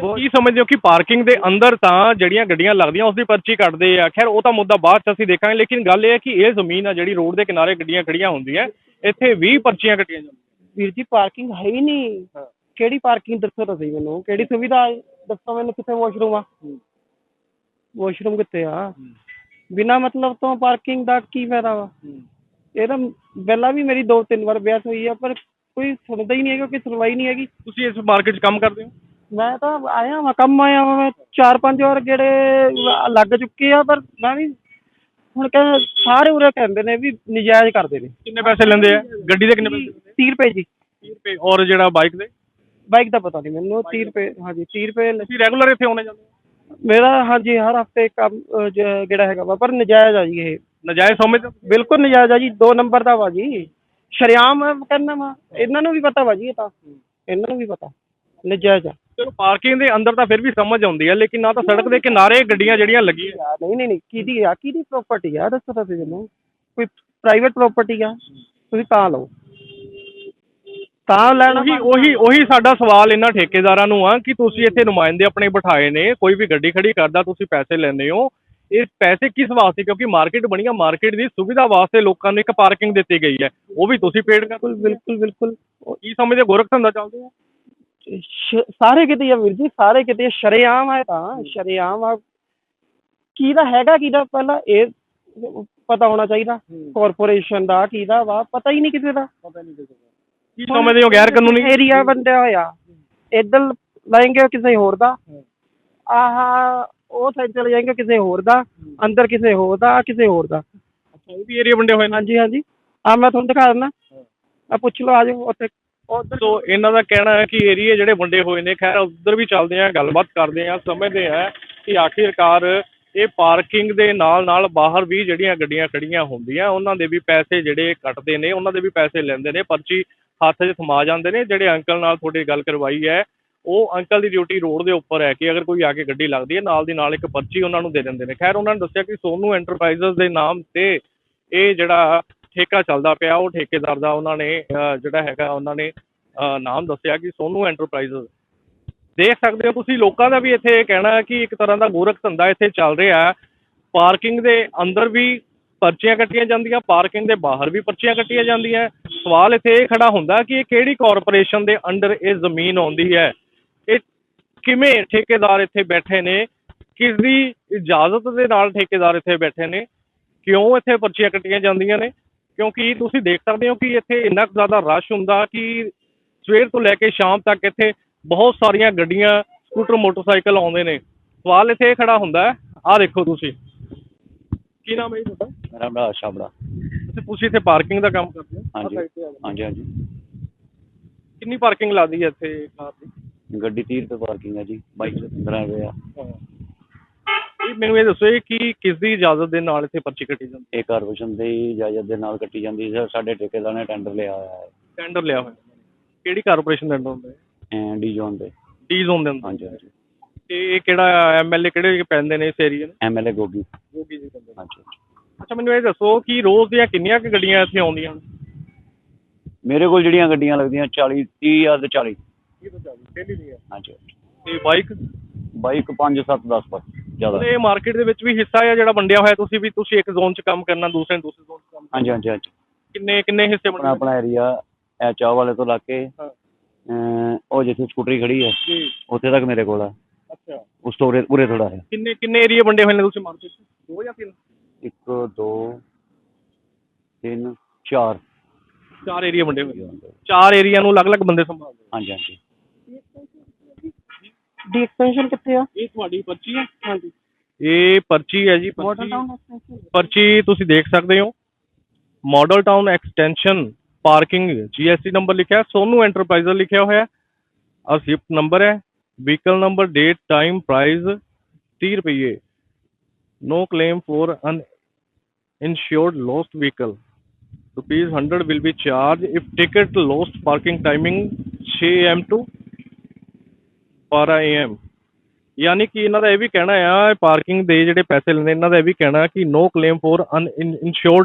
Speaker 1: ਕੀ ਸਮਝਦੇ ਹੋ ਕਿ ਪਾਰਕਿੰਗ ਦੇ ਅੰਦਰ ਤਾਂ ਜਿਹੜੀਆਂ ਗੱਡੀਆਂ ਲੱਗਦੀਆਂ ਉਸ ਦੀ ਪਰਚੀ ਕੱਟਦੇ ਆ। ਖੈਰ ਉਹ ਤਾਂ ਮੁੱਦਾ ਬਾਅਦ ਚ ਅਸੀਂ ਦੇਖਾਂਗੇ ਲੇਕਿਨ ਗੱਲ ਇਹ ਹੈ ਕਿ ਇਹ ਜ਼ਮੀਨ ਆ ਜਿਹੜੀ ਰੋਡ ਦੇ ਕਿਨਾਰੇ ਗੱਡੀਆਂ ਖੜੀਆਂ ਹੁੰਦੀਆਂ ਇੱਥੇ 20 ਪਰਚੀਆਂ ਕੱਟੀਆਂ ਜਾਂਦੀਆਂ।
Speaker 3: ਵੀਰ ਜੀ ਪਾਰਕਿੰਗ ਹੈ ਹੀ ਨਹੀਂ। ਕਿਹੜੀ ਪਾਰਕਿੰਗ ਦੱਸੋ ਤੁਸੀਂ ਮੈਨੂੰ? ਕਿਹੜੀ ਸੁਵਿਧਾ ਹੈ? ਦੱਸੋ ਮੈਨੂੰ ਕਿੱਥੇ ਵਾਸ਼ਰੂਮ ਆ? ਵਾਸ਼ਰੂਮ ਕਿੱਥੇ ਆ? ਬਿਨਾ ਮਤਲਬ ਤੋਂ ਪਾਰਕਿੰਗ ਦਾ ਕੀ ਫਾਇਦਾ ਵਾ? ਇਹ ਤਾਂ ਪਹਿਲਾਂ ਵੀ ਮੇਰੀ ਦੋ ਤਿੰਨ ਵਾਰ ਬਹਿਸ ਹੋਈ ਆ ਪਰ ਕੋਈ ਸੁਣਦਾ ਹੀ ਨਹੀਂ ਹੈਗਾ ਕੋਈ ਸੁਣਵਾਈ ਨਹੀਂ ਹੈਗੀ।
Speaker 1: ਤੁਸੀਂ ਇਸ ਮਾਰਕੀਟ 'ਚ ਕੰਮ ਕਰਦੇ ਹੋ?
Speaker 3: ਮੈਂ ਤਾਂ ਆਇਆ ਵਾਂ ਕੰਮ ਆਇਆ ਵਾਂ ਮੈਂ ਚਾਰ ਪੰਜ ਵਾਰ ਗੇੜੇ ਲੱਗ ਚੁੱਕੇ ਆ ਪਰ ਮੈਂ ਵੀ ਹੁਣ ਕਹਿੰਦੇ ਸਾਰੇ ਉਰੇ ਕਹਿੰਦੇ ਨੇ ਵੀ ਨਜਾਇਜ਼ ਕਰਦੇ ਨੇ।
Speaker 1: ਕਿੰਨੇ ਪੈਸੇ ਲੈਂਦੇ ਆ? ਗੱਡੀ ਦੇ ਕਿੰਨੇ ਪੈਸੇ?
Speaker 3: 30 ਰੁਪਏ ਜੀ।
Speaker 1: 30 ਰੁਪਏ। ਔਰ ਜਿਹੜਾ ਬਾਈਕ ਦੇ?
Speaker 3: ਬਾਈਕ ਦਾ ਪਤਾ ਨਹੀਂ ਮੈਨੂੰ 30 ਰੁਪਏ ਹਾਂਜੀ 30 ਰੁਪਏ
Speaker 1: ਤੁਸੀਂ ਰੈਗੂਲਰ ਇੱਥੇ ਆਉਣੇ ਜਾਂਦੇ ਹੋ?
Speaker 3: ਮੇਰਾ ਹਾਂਜੀ ਹਰ ਹਫ਼ਤੇ ਕੰਮ ਜਿਹੜਾ ਹੈਗਾ ਵਾ ਪਰ ਨਜਾਇਜ਼ ਆ ਜੀ ਇਹ।
Speaker 1: ਨਜਾਇਜ਼ ਸਮਝਦੇ ਹੋ
Speaker 3: ਬਿਲਕੁਲ ਨਜਾਇਜ਼ ਆ ਜੀ ਦੋ ਨੰਬਰ ਦਾ ਵਾ ਜੀ। ਸ਼ਰਿਆਮ ਕਹਿੰਦਾ ਵਾ ਇਹਨਾਂ ਨੂੰ ਵੀ ਪਤਾ ਵਾ ਜੀ ਇਹ ਤਾਂ। ਇਹਨਾਂ ਨੂੰ ਵੀ ਪਤਾ ਨਜਾਇਜ਼ ਆ।
Speaker 1: ਚਲੋ ਪਾਰਕਿੰਗ ਦੇ ਅੰਦਰ ਤਾਂ ਫਿਰ ਵੀ ਸਮਝ ਆਉਂਦੀ ਹੈ ਲੇਕਿਨ ਨਾ ਤਾਂ ਸੜਕ ਦੇ ਕਿਨਾਰੇ ਗੱਡੀਆਂ ਜਿਹੜੀਆਂ ਲੱਗੀਆਂ।
Speaker 3: ਯਾਰ ਨਹੀਂ ਨਹੀਂ ਨਹੀਂ ਕਿਹਦੀ ਆ ਕਿਹਦੀ ਪ੍ਰਾਪਰਟੀ ਆ? ਦੱਸੋ ਤੁਸੀਂ ਮੈਨੂੰ। ਕੋਈ ਪ੍ਰਾਈਵੇਟ ਪ੍ਰਾਪਰਟੀ ਆ? ਤੁਸੀਂ ਤਾਂ ਲਓ। ਤਾਂ ਲੈਣਾ
Speaker 1: ਉਹੀ ਉਹੀ ਉਹੀ ਸਾਡਾ ਸਵਾਲ ਇਹਨਾਂ ਠੇਕੇਦਾਰਾਂ ਨੂੰ ਆ ਕਿ ਤੁਸੀਂ ਇੱਥੇ ਨੁਮਾਇੰਦੇ ਆਪਣੇ ਬਿਠਾਏ ਨੇ ਕੋਈ ਵੀ ਗੱਡੀ ਖੜੀ ਕਰਦਾ ਤੁਸੀਂ ਪੈਸੇ ਲੈਂਦੇ ਹੋ। ਇਹ ਪੈਸੇ ਕਿਸ ਵਾਸਤੇ? ਕਿਉਂਕਿ ਮਾਰਕੀਟ ਬਣੀ ਆ ਮਾਰਕੀਟ ਦੀ ਸੁਵਿਧਾ ਵਾਸਤੇ ਲੋਕਾਂ ਨੂੰ ਇੱਕ ਪਾਰਕਿੰਗ ਦਿੱਤੀ ਗਈ ਹੈ। ਉਹ ਵੀ ਤੁਸੀਂ ਪੇਡ ਕਰ
Speaker 3: ਬਿਲਕੁਲ ਬਿਲਕੁਲ ਬਿਲਕੁਲ।
Speaker 1: ਕੀ ਸਮਝਦੇ ਗੋਰਖ ਧੰਦਾ ਚੱਲਦੇ ਆ।
Speaker 3: ਸਾਰੇ ਕਿਤੇ ਆ ਵੀਰ ਜੀ ਸਾਰੇ ਕਿਤੇ ਸ਼ਰੇਆਮ ਹੈ ਤਾਂ ਸ਼ਰੇਆਮ ਆ। ਕਿਹਦਾ ਹੈਗਾ ਕਿਹਦਾ ਪਹਿਲਾਂ ਇਹ ਪਤਾ ਹੋਣਾ ਚਾਹੀਦਾ ਕਾਰਪੋਰੇਸ਼ਨ ਦਾ ਕਿਹਦਾ ਵਾ ਪਤਾ ਹੀ ਨਹੀਂ ਕਿਸੇ ਦਾ।
Speaker 1: ਕੀ ਸਮਝਦੇ ਹੋ ਗੈਰ ਕਾਨੂੰਨੀ?
Speaker 3: ਏਰੀਆ ਬੰਦਿਆ ਹੋਇਆ ਇੱਧਰ ਲਾਏਂਗੇ ਕਿਸੇ ਹੋਰ ਦਾ। ਆਹ ਉਹ ਸਾਈਡ ਚਲੇ ਜਾਏਂਗੇ ਕਿਸੇ ਹੋਰ ਦਾ ਅੰਦਰ ਕਿਸੇ ਹੋਰ ਦਾ ਕਿਸੇ ਹੋਰ ਦਾ।
Speaker 1: ਉਹ ਵੀ ਏਰੀਆ ਵੰਡੇ ਹੋਏ ਨੇ।
Speaker 3: ਹਾਂਜੀ ਹਾਂਜੀ। ਆ ਮੈਂ ਤੁਹਾਨੂੰ ਦਿਖਾ ਦਿੰਦਾ। ਆ ਪੁੱਛ ਲਓ ਆ ਜਾਓ ਉੱਥੇ।
Speaker 1: ਸੋ ਇਹਨਾਂ ਦਾ ਕਹਿਣਾ ਹੈ ਕਿ ਏਰੀਏ ਜਿਹੜੇ ਵੰਡੇ ਹੋਏ ਨੇ, ਖੈਰ, ਉੱਧਰ ਵੀ ਚੱਲਦੇ ਆ, ਗੱਲਬਾਤ ਕਰਦੇ ਆ, ਸਮਝਦੇ ਆ ਕਿ ਆਖਿਰਕਾਰ ਇਹ ਪਾਰਕਿੰਗ ਦੇ ਨਾਲ ਨਾਲ ਬਾਹਰ ਵੀ ਜਿਹੜੀਆਂ ਗੱਡੀਆਂ ਖੜੀਆਂ ਹੁੰਦੀਆਂ, ਉਹਨਾਂ ਦੇ ਵੀ ਪੈਸੇ ਜਿਹੜੇ ਕੱਟਦੇ ਨੇ, ਉਹਨਾਂ ਦੇ ਵੀ ਪੈਸੇ ਲੈਂਦੇ ਨੇ, ਪਰਚੀ ਹੱਥ 'ਚ ਸਮਾ ਜਾਂਦੇ ਨੇ, ਜਿਹੜੇ ਅੰਕਲ ਨਾਲ ਤੁਹਾਡੀ ਗੱਲ ਕਰਵਾਈ ਹੈ, ਉਹ ਅੰਕਲ ਦੀ ਡਿਊਟੀ ਰੋਡ ਦੇ ਉੱਪਰ ਹੈ ਕਿ ਅਗਰ ਕੋਈ ਆ ਕੇ ਗੱਡੀ ਲੱਗਦੀ ਹੈ, ਨਾਲ ਦੀ ਨਾਲ ਇੱਕ ਪਰਚੀ ਉਹਨਾਂ ਨੂੰ ਦੇ ਦਿੰਦੇ ਨੇ। ਖੈਰ, ਉਹਨਾਂ ਨੇ ਦੱਸਿਆ ਕਿ ਸੋਨੂ ਐਂਟਰਪ੍ਰਾਈਜ਼ਸ ਦੇ ਨਾਮ ਤੇ ਇਹ ਜਿਹੜਾ ਠੇਕਾ ਚੱਲਦਾ ਪਿਆ ਉਹ ਠੇਕੇਦਾਰ ਦਾ ਉਹਨਾਂ ਨੇ ਜਿਹੜਾ ਹੈਗਾ ਉਹਨਾਂ ਨੇ ਅਹ, ਨਾਮ ਦੱਸਿਆ ਕਿ ਸੋਨੂ ਐਂਟਰਪ੍ਰਾਈਜ਼ਸ ਦੇਖ ਸਕਦੇ ਹੋ ਤੁਸੀਂ ਲੋਕਾਂ ਦਾ ਵੀ ਇੱਥੇ ਇਹ ਕਹਿਣਾ ਹੈ ਕਿ ਇੱਕ ਤਰ੍ਹਾਂ ਦਾ ਗੋਰਖ ਧੰਦਾ ਇੱਥੇ ਚੱਲ ਰਿਹਾ ਪਾਰਕਿੰਗ ਦੇ ਅੰਦਰ ਵੀ ਪਰਚੀਆਂ ਕੱਟੀਆਂ ਜਾਂਦੀਆਂ ਪਾਰਕਿੰਗ ਦੇ ਬਾਹਰ ਵੀ ਪਰਚੀਆਂ ਕੱਟੀਆਂ ਜਾਂਦੀਆਂ। ਸਵਾਲ ਇੱਥੇ ਇਹ ਖੜਾ ਹੁੰਦਾ ਕਿ ਇਹ ਕਿਹੜੀ ਕਾਰਪੋਰੇਸ਼ਨ ਦੇ ਅੰਡਰ ਇਹ ਜ਼ਮੀਨ ਆਉਂਦੀ ਹੈ? ਇਹ ਕਿਵੇਂ ਠੇਕੇਦਾਰ ਇੱਥੇ ਬੈਠੇ ਨੇ? ਕਿਸ ਦੀ ਇਜਾਜ਼ਤ ਦੇ ਨਾਲ ਠੇਕੇਦਾਰ ਇੱਥੇ ਬੈਠੇ ਨੇ? ਕਿਉਂ ਇੱਥੇ ਪਰਚੀਆਂ ਕੱਟੀਆਂ ਜਾਂਦੀਆਂ ਨੇ? ਕਿਉਂਕਿ ਤੁਸੀਂ ਦੇਖ ਸਕਦੇ ਹੋ ਕਿ ਇੱਥੇ ਇੰਨਾ ਜ਼ਿਆਦਾ ਰਸ਼ ਹੁੰਦਾ ਕਿ ਸਵੇਰ ਤੋਂ ਲੈ ਕੇ ਸ਼ਾਮ ਤੱਕ ਇੱਥੇ ਬਹੁਤ ਸਾਰੀਆਂ ਗੱਡੀਆਂ ਸਕੂਟਰ ਮੋਟਰਸਾਈਕਲ ਆਉਂਦੇ ਨੇ। ਸਵਾਲ ਇੱਥੇ ਖੜਾ ਹੁੰਦਾ ਆਹ ਦੇਖੋ ਤੁਸੀਂ। ਕੀ ਨਾਮ ਹੈ ਜੀ ਤੁਹਾਡਾ?
Speaker 4: ਮੇਰਾ ਨਾਮ ਸ਼ਾਬੜਾ
Speaker 1: ਤੇ ਤੁਸੀਂ ਇੱਥੇ ਪਾਰਕਿੰਗ ਦਾ ਕੰਮ ਕਰਦੇ ਹੋ? ਆਹ
Speaker 4: ਹਾਂਜੀ।
Speaker 1: side ਤੇ ਆ ਜਾਓ।
Speaker 4: ਹਾਂਜੀ ਹਾਂਜੀ।
Speaker 1: ਕਿੰਨੀ ਪਾਰਕਿੰਗ ਲੱਗਦੀ ਹੈ ਇੱਥੇ ਕਾਰ ਦੀ?
Speaker 4: ਗੱਡੀ 30 ਰੁਪਏ ਪਾਰਕਿੰਗ ਹੈ ਜੀ। ਬਾਈਕ ਦੇ 15 ਰੁਪਏ ਆ।
Speaker 1: ਇਹ ਮੈਨੂੰ ਇਹ ਦੱਸੋ ਇਹ ਕੀ ਕਿਸ ਦੀ ਇਜਾਜ਼ਤ ਦੇ ਨਾਲ ਇੱਥੇ ਪਰਚੀ ਕੱਟੀ ਜਾਂਦੀ
Speaker 4: ਇਹ ਕਾਰਪੋਰੇਸ਼ਨ ਦੀ ਇਜਾਜ਼ਤ ਦੇ ਨਾਲ ਕੱਟੀ ਜਾਂਦੀ ਹੈ। ਸਾਡੇ ਠੇਕੇਦਾਰ ਨੇ ਟੈਂਡਰ ਲਿਆ ਹੋਇਆ ਹੈ।
Speaker 1: ਟੈਂਡਰ ਲਿਆ ਹੋਇਆ। ਕਿਹੜੀ ਕਾਰਪੋਰੇਸ਼ਨ ਦੇ ਅੰਡਰ ਹੁੰਦਾ ਹੈ
Speaker 4: ਡੀ ਜ਼ੋਨ ਦੇ।
Speaker 1: ਡੀ ਜ਼ੋਨ ਦੇ ਅੰਦਰ।
Speaker 4: ਹਾਂਜੀ ਹਾਂਜੀ।
Speaker 1: ਤੇ ਇਹ ਕਿਹੜਾ ਐਮਐਲਏ ਕਿਹੜੇ ਪੈਂਦੇ ਨੇ ਇਸ ਏਰੀਆ ਨੂੰ?
Speaker 4: ਐਮਐਲਏ ਗੋਗੀ।
Speaker 1: ਜੋਗੀ ਜੀ ਪੈਂਦੇ
Speaker 4: ਹਾਂਜੀ
Speaker 1: ਅੱਛਾ ਮੈਨੂੰ ਇਹ ਦੱਸੋ ਕਿ ਰੋਜ਼ ਦੀਆਂ ਕਿੰਨੀਆਂ ਕੁ ਗੱਡੀਆਂ ਇੱਥੇ ਆਉਂਦੀਆਂ ਹਨ
Speaker 4: ਮੇਰੇ ਕੋਲ ਜਿਹੜੀਆਂ ਗੱਡੀਆਂ ਲੱਗਦੀਆਂ 40 30 ਜਾਂ ਤੇ 40
Speaker 1: ਇਹ ਤਾਂ ਚੱਲਦੀ ਡੇਲੀ ਦੀ ਹੈ
Speaker 4: ਹਾਂਜੀ।
Speaker 1: ਤੇ ਬਾਈਕ
Speaker 4: ਬਾਈਕ 5 7 10 ਪਰ ਜ਼ਿਆਦਾ।
Speaker 1: ਇਹ ਮਾਰਕੀਟ ਦੇ ਵਿੱਚ ਵੀ ਹਿੱਸਾ ਹੈ ਜਿਹੜਾ ਵੰਡਿਆ ਹੋਇਆ ਤੁਸੀਂ ਵੀ ਤੁਸੀਂ ਇੱਕ ਜ਼ੋਨ 'ਚ ਕੰਮ ਕਰਨਾ ਦੂਸਰੇ ਦੂਸਰੇ ਜ਼ੋਨ 'ਚ ਕੰਮ।
Speaker 4: ਹਾਂਜੀ ਹਾਂਜੀ ਹਾਂਜੀ।
Speaker 1: ਕਿੰਨੇ ਕਿੰਨੇ ਹਿੱਸੇ
Speaker 4: ਆਪਣਾ
Speaker 1: ਬਣੇ
Speaker 4: ਆਪਣਾ ਏਰੀਆ ਇਹ ਚਾਹ ਵਾਲੇ ਤੋਂ ਲੱਗ ਕੇ
Speaker 1: ਹਾਂ।
Speaker 4: ਅਮ, ਉਹ ਜਿੱਥੇ ਸਕੂਟਰੀ ਖੜੀ ਹੈ
Speaker 1: ਜੀ।
Speaker 4: ਉੱਥੇ ਤੱਕ ਮੇਰੇ ਕੋਲ ਆ।
Speaker 1: ਅੱਛਾ।
Speaker 4: ਉਸ ਤੋਂ ਉਰੇ ਉਰੇ ਥੋੜਾ ਹੈ।
Speaker 1: ਕਿੰਨੇ ਕਿੰਨੇ ਏਰੀਆ ਵੰਡੇ ਹੋਏ ਨੇ ਤੁਸੀਂ ਮਾਰਕੀਟ 'ਚ? ਦੋ ਜਾਂ ਤਿੰਨ?
Speaker 4: ਇੱਕ ਦੋ ਤਿੰਨ ਚਾਰ।
Speaker 1: ਚਾਰ ਏਰੀਆ ਵੰਡੇ ਹੋਏ ਨੇ। ਚਾਰ ਏਰੀਆ ਨੂੰ ਅਲੱਗ-ਅਲੱਗ ਬੰਦੇ ਸੰਭਾਲਦੇ
Speaker 4: ਹਾਂਜੀ ਹਾਂਜੀ।
Speaker 3: ਡੀ ਐਕਸਟੈਂਸ਼ਨ ਕਿੱਥੇ ਆ?
Speaker 1: ਇਹ ਤੁਹਾਡੀ ਪਰਚੀ ਹੈ
Speaker 3: ਹਾਂਜੀ।
Speaker 1: ਇਹ ਪਰਚੀ ਹੈ ਜੀ
Speaker 3: ਮਾਡਲ
Speaker 1: ਪਰਚੀ
Speaker 3: ਟਾਊਨ ਐਕਸਟੈਂਸ਼ਨ
Speaker 1: ਪਰਚੀ ਤੁਸੀਂ ਦੇਖ ਸਕਦੇ ਹੋ। Model town extension parking GST number ਲਿਖਿਆ ਸੋਨੂ ਐਂਟਰਪ੍ਰਾਈਜ਼ਰ ਲਿਖਿਆ ਹੋਇਆ। ਹੈ ਆ ਸਿਪ ਨੰਬਰ ਹੈ। Vehicle number date time price 30 ਰੁਪਏ no claim for an insured lost vehicle rupees 100 will be charged if ticket lost parking timing 6 am to 12 am ਯਾਨੀ ਕਿ ਇਹਨਾਂ ਦਾ ਇਹ ਵੀ ਕਹਿਣਾ ਆ ਪਾਰਕਿੰਗ ਦੇ ਜਿਹੜੇ ਪੈਸੇ ਲੈਂਦੇ, ਇਹਨਾਂ ਦਾ ਇਹ ਵੀ ਕਹਿਣਾ ਕਿ no claim for an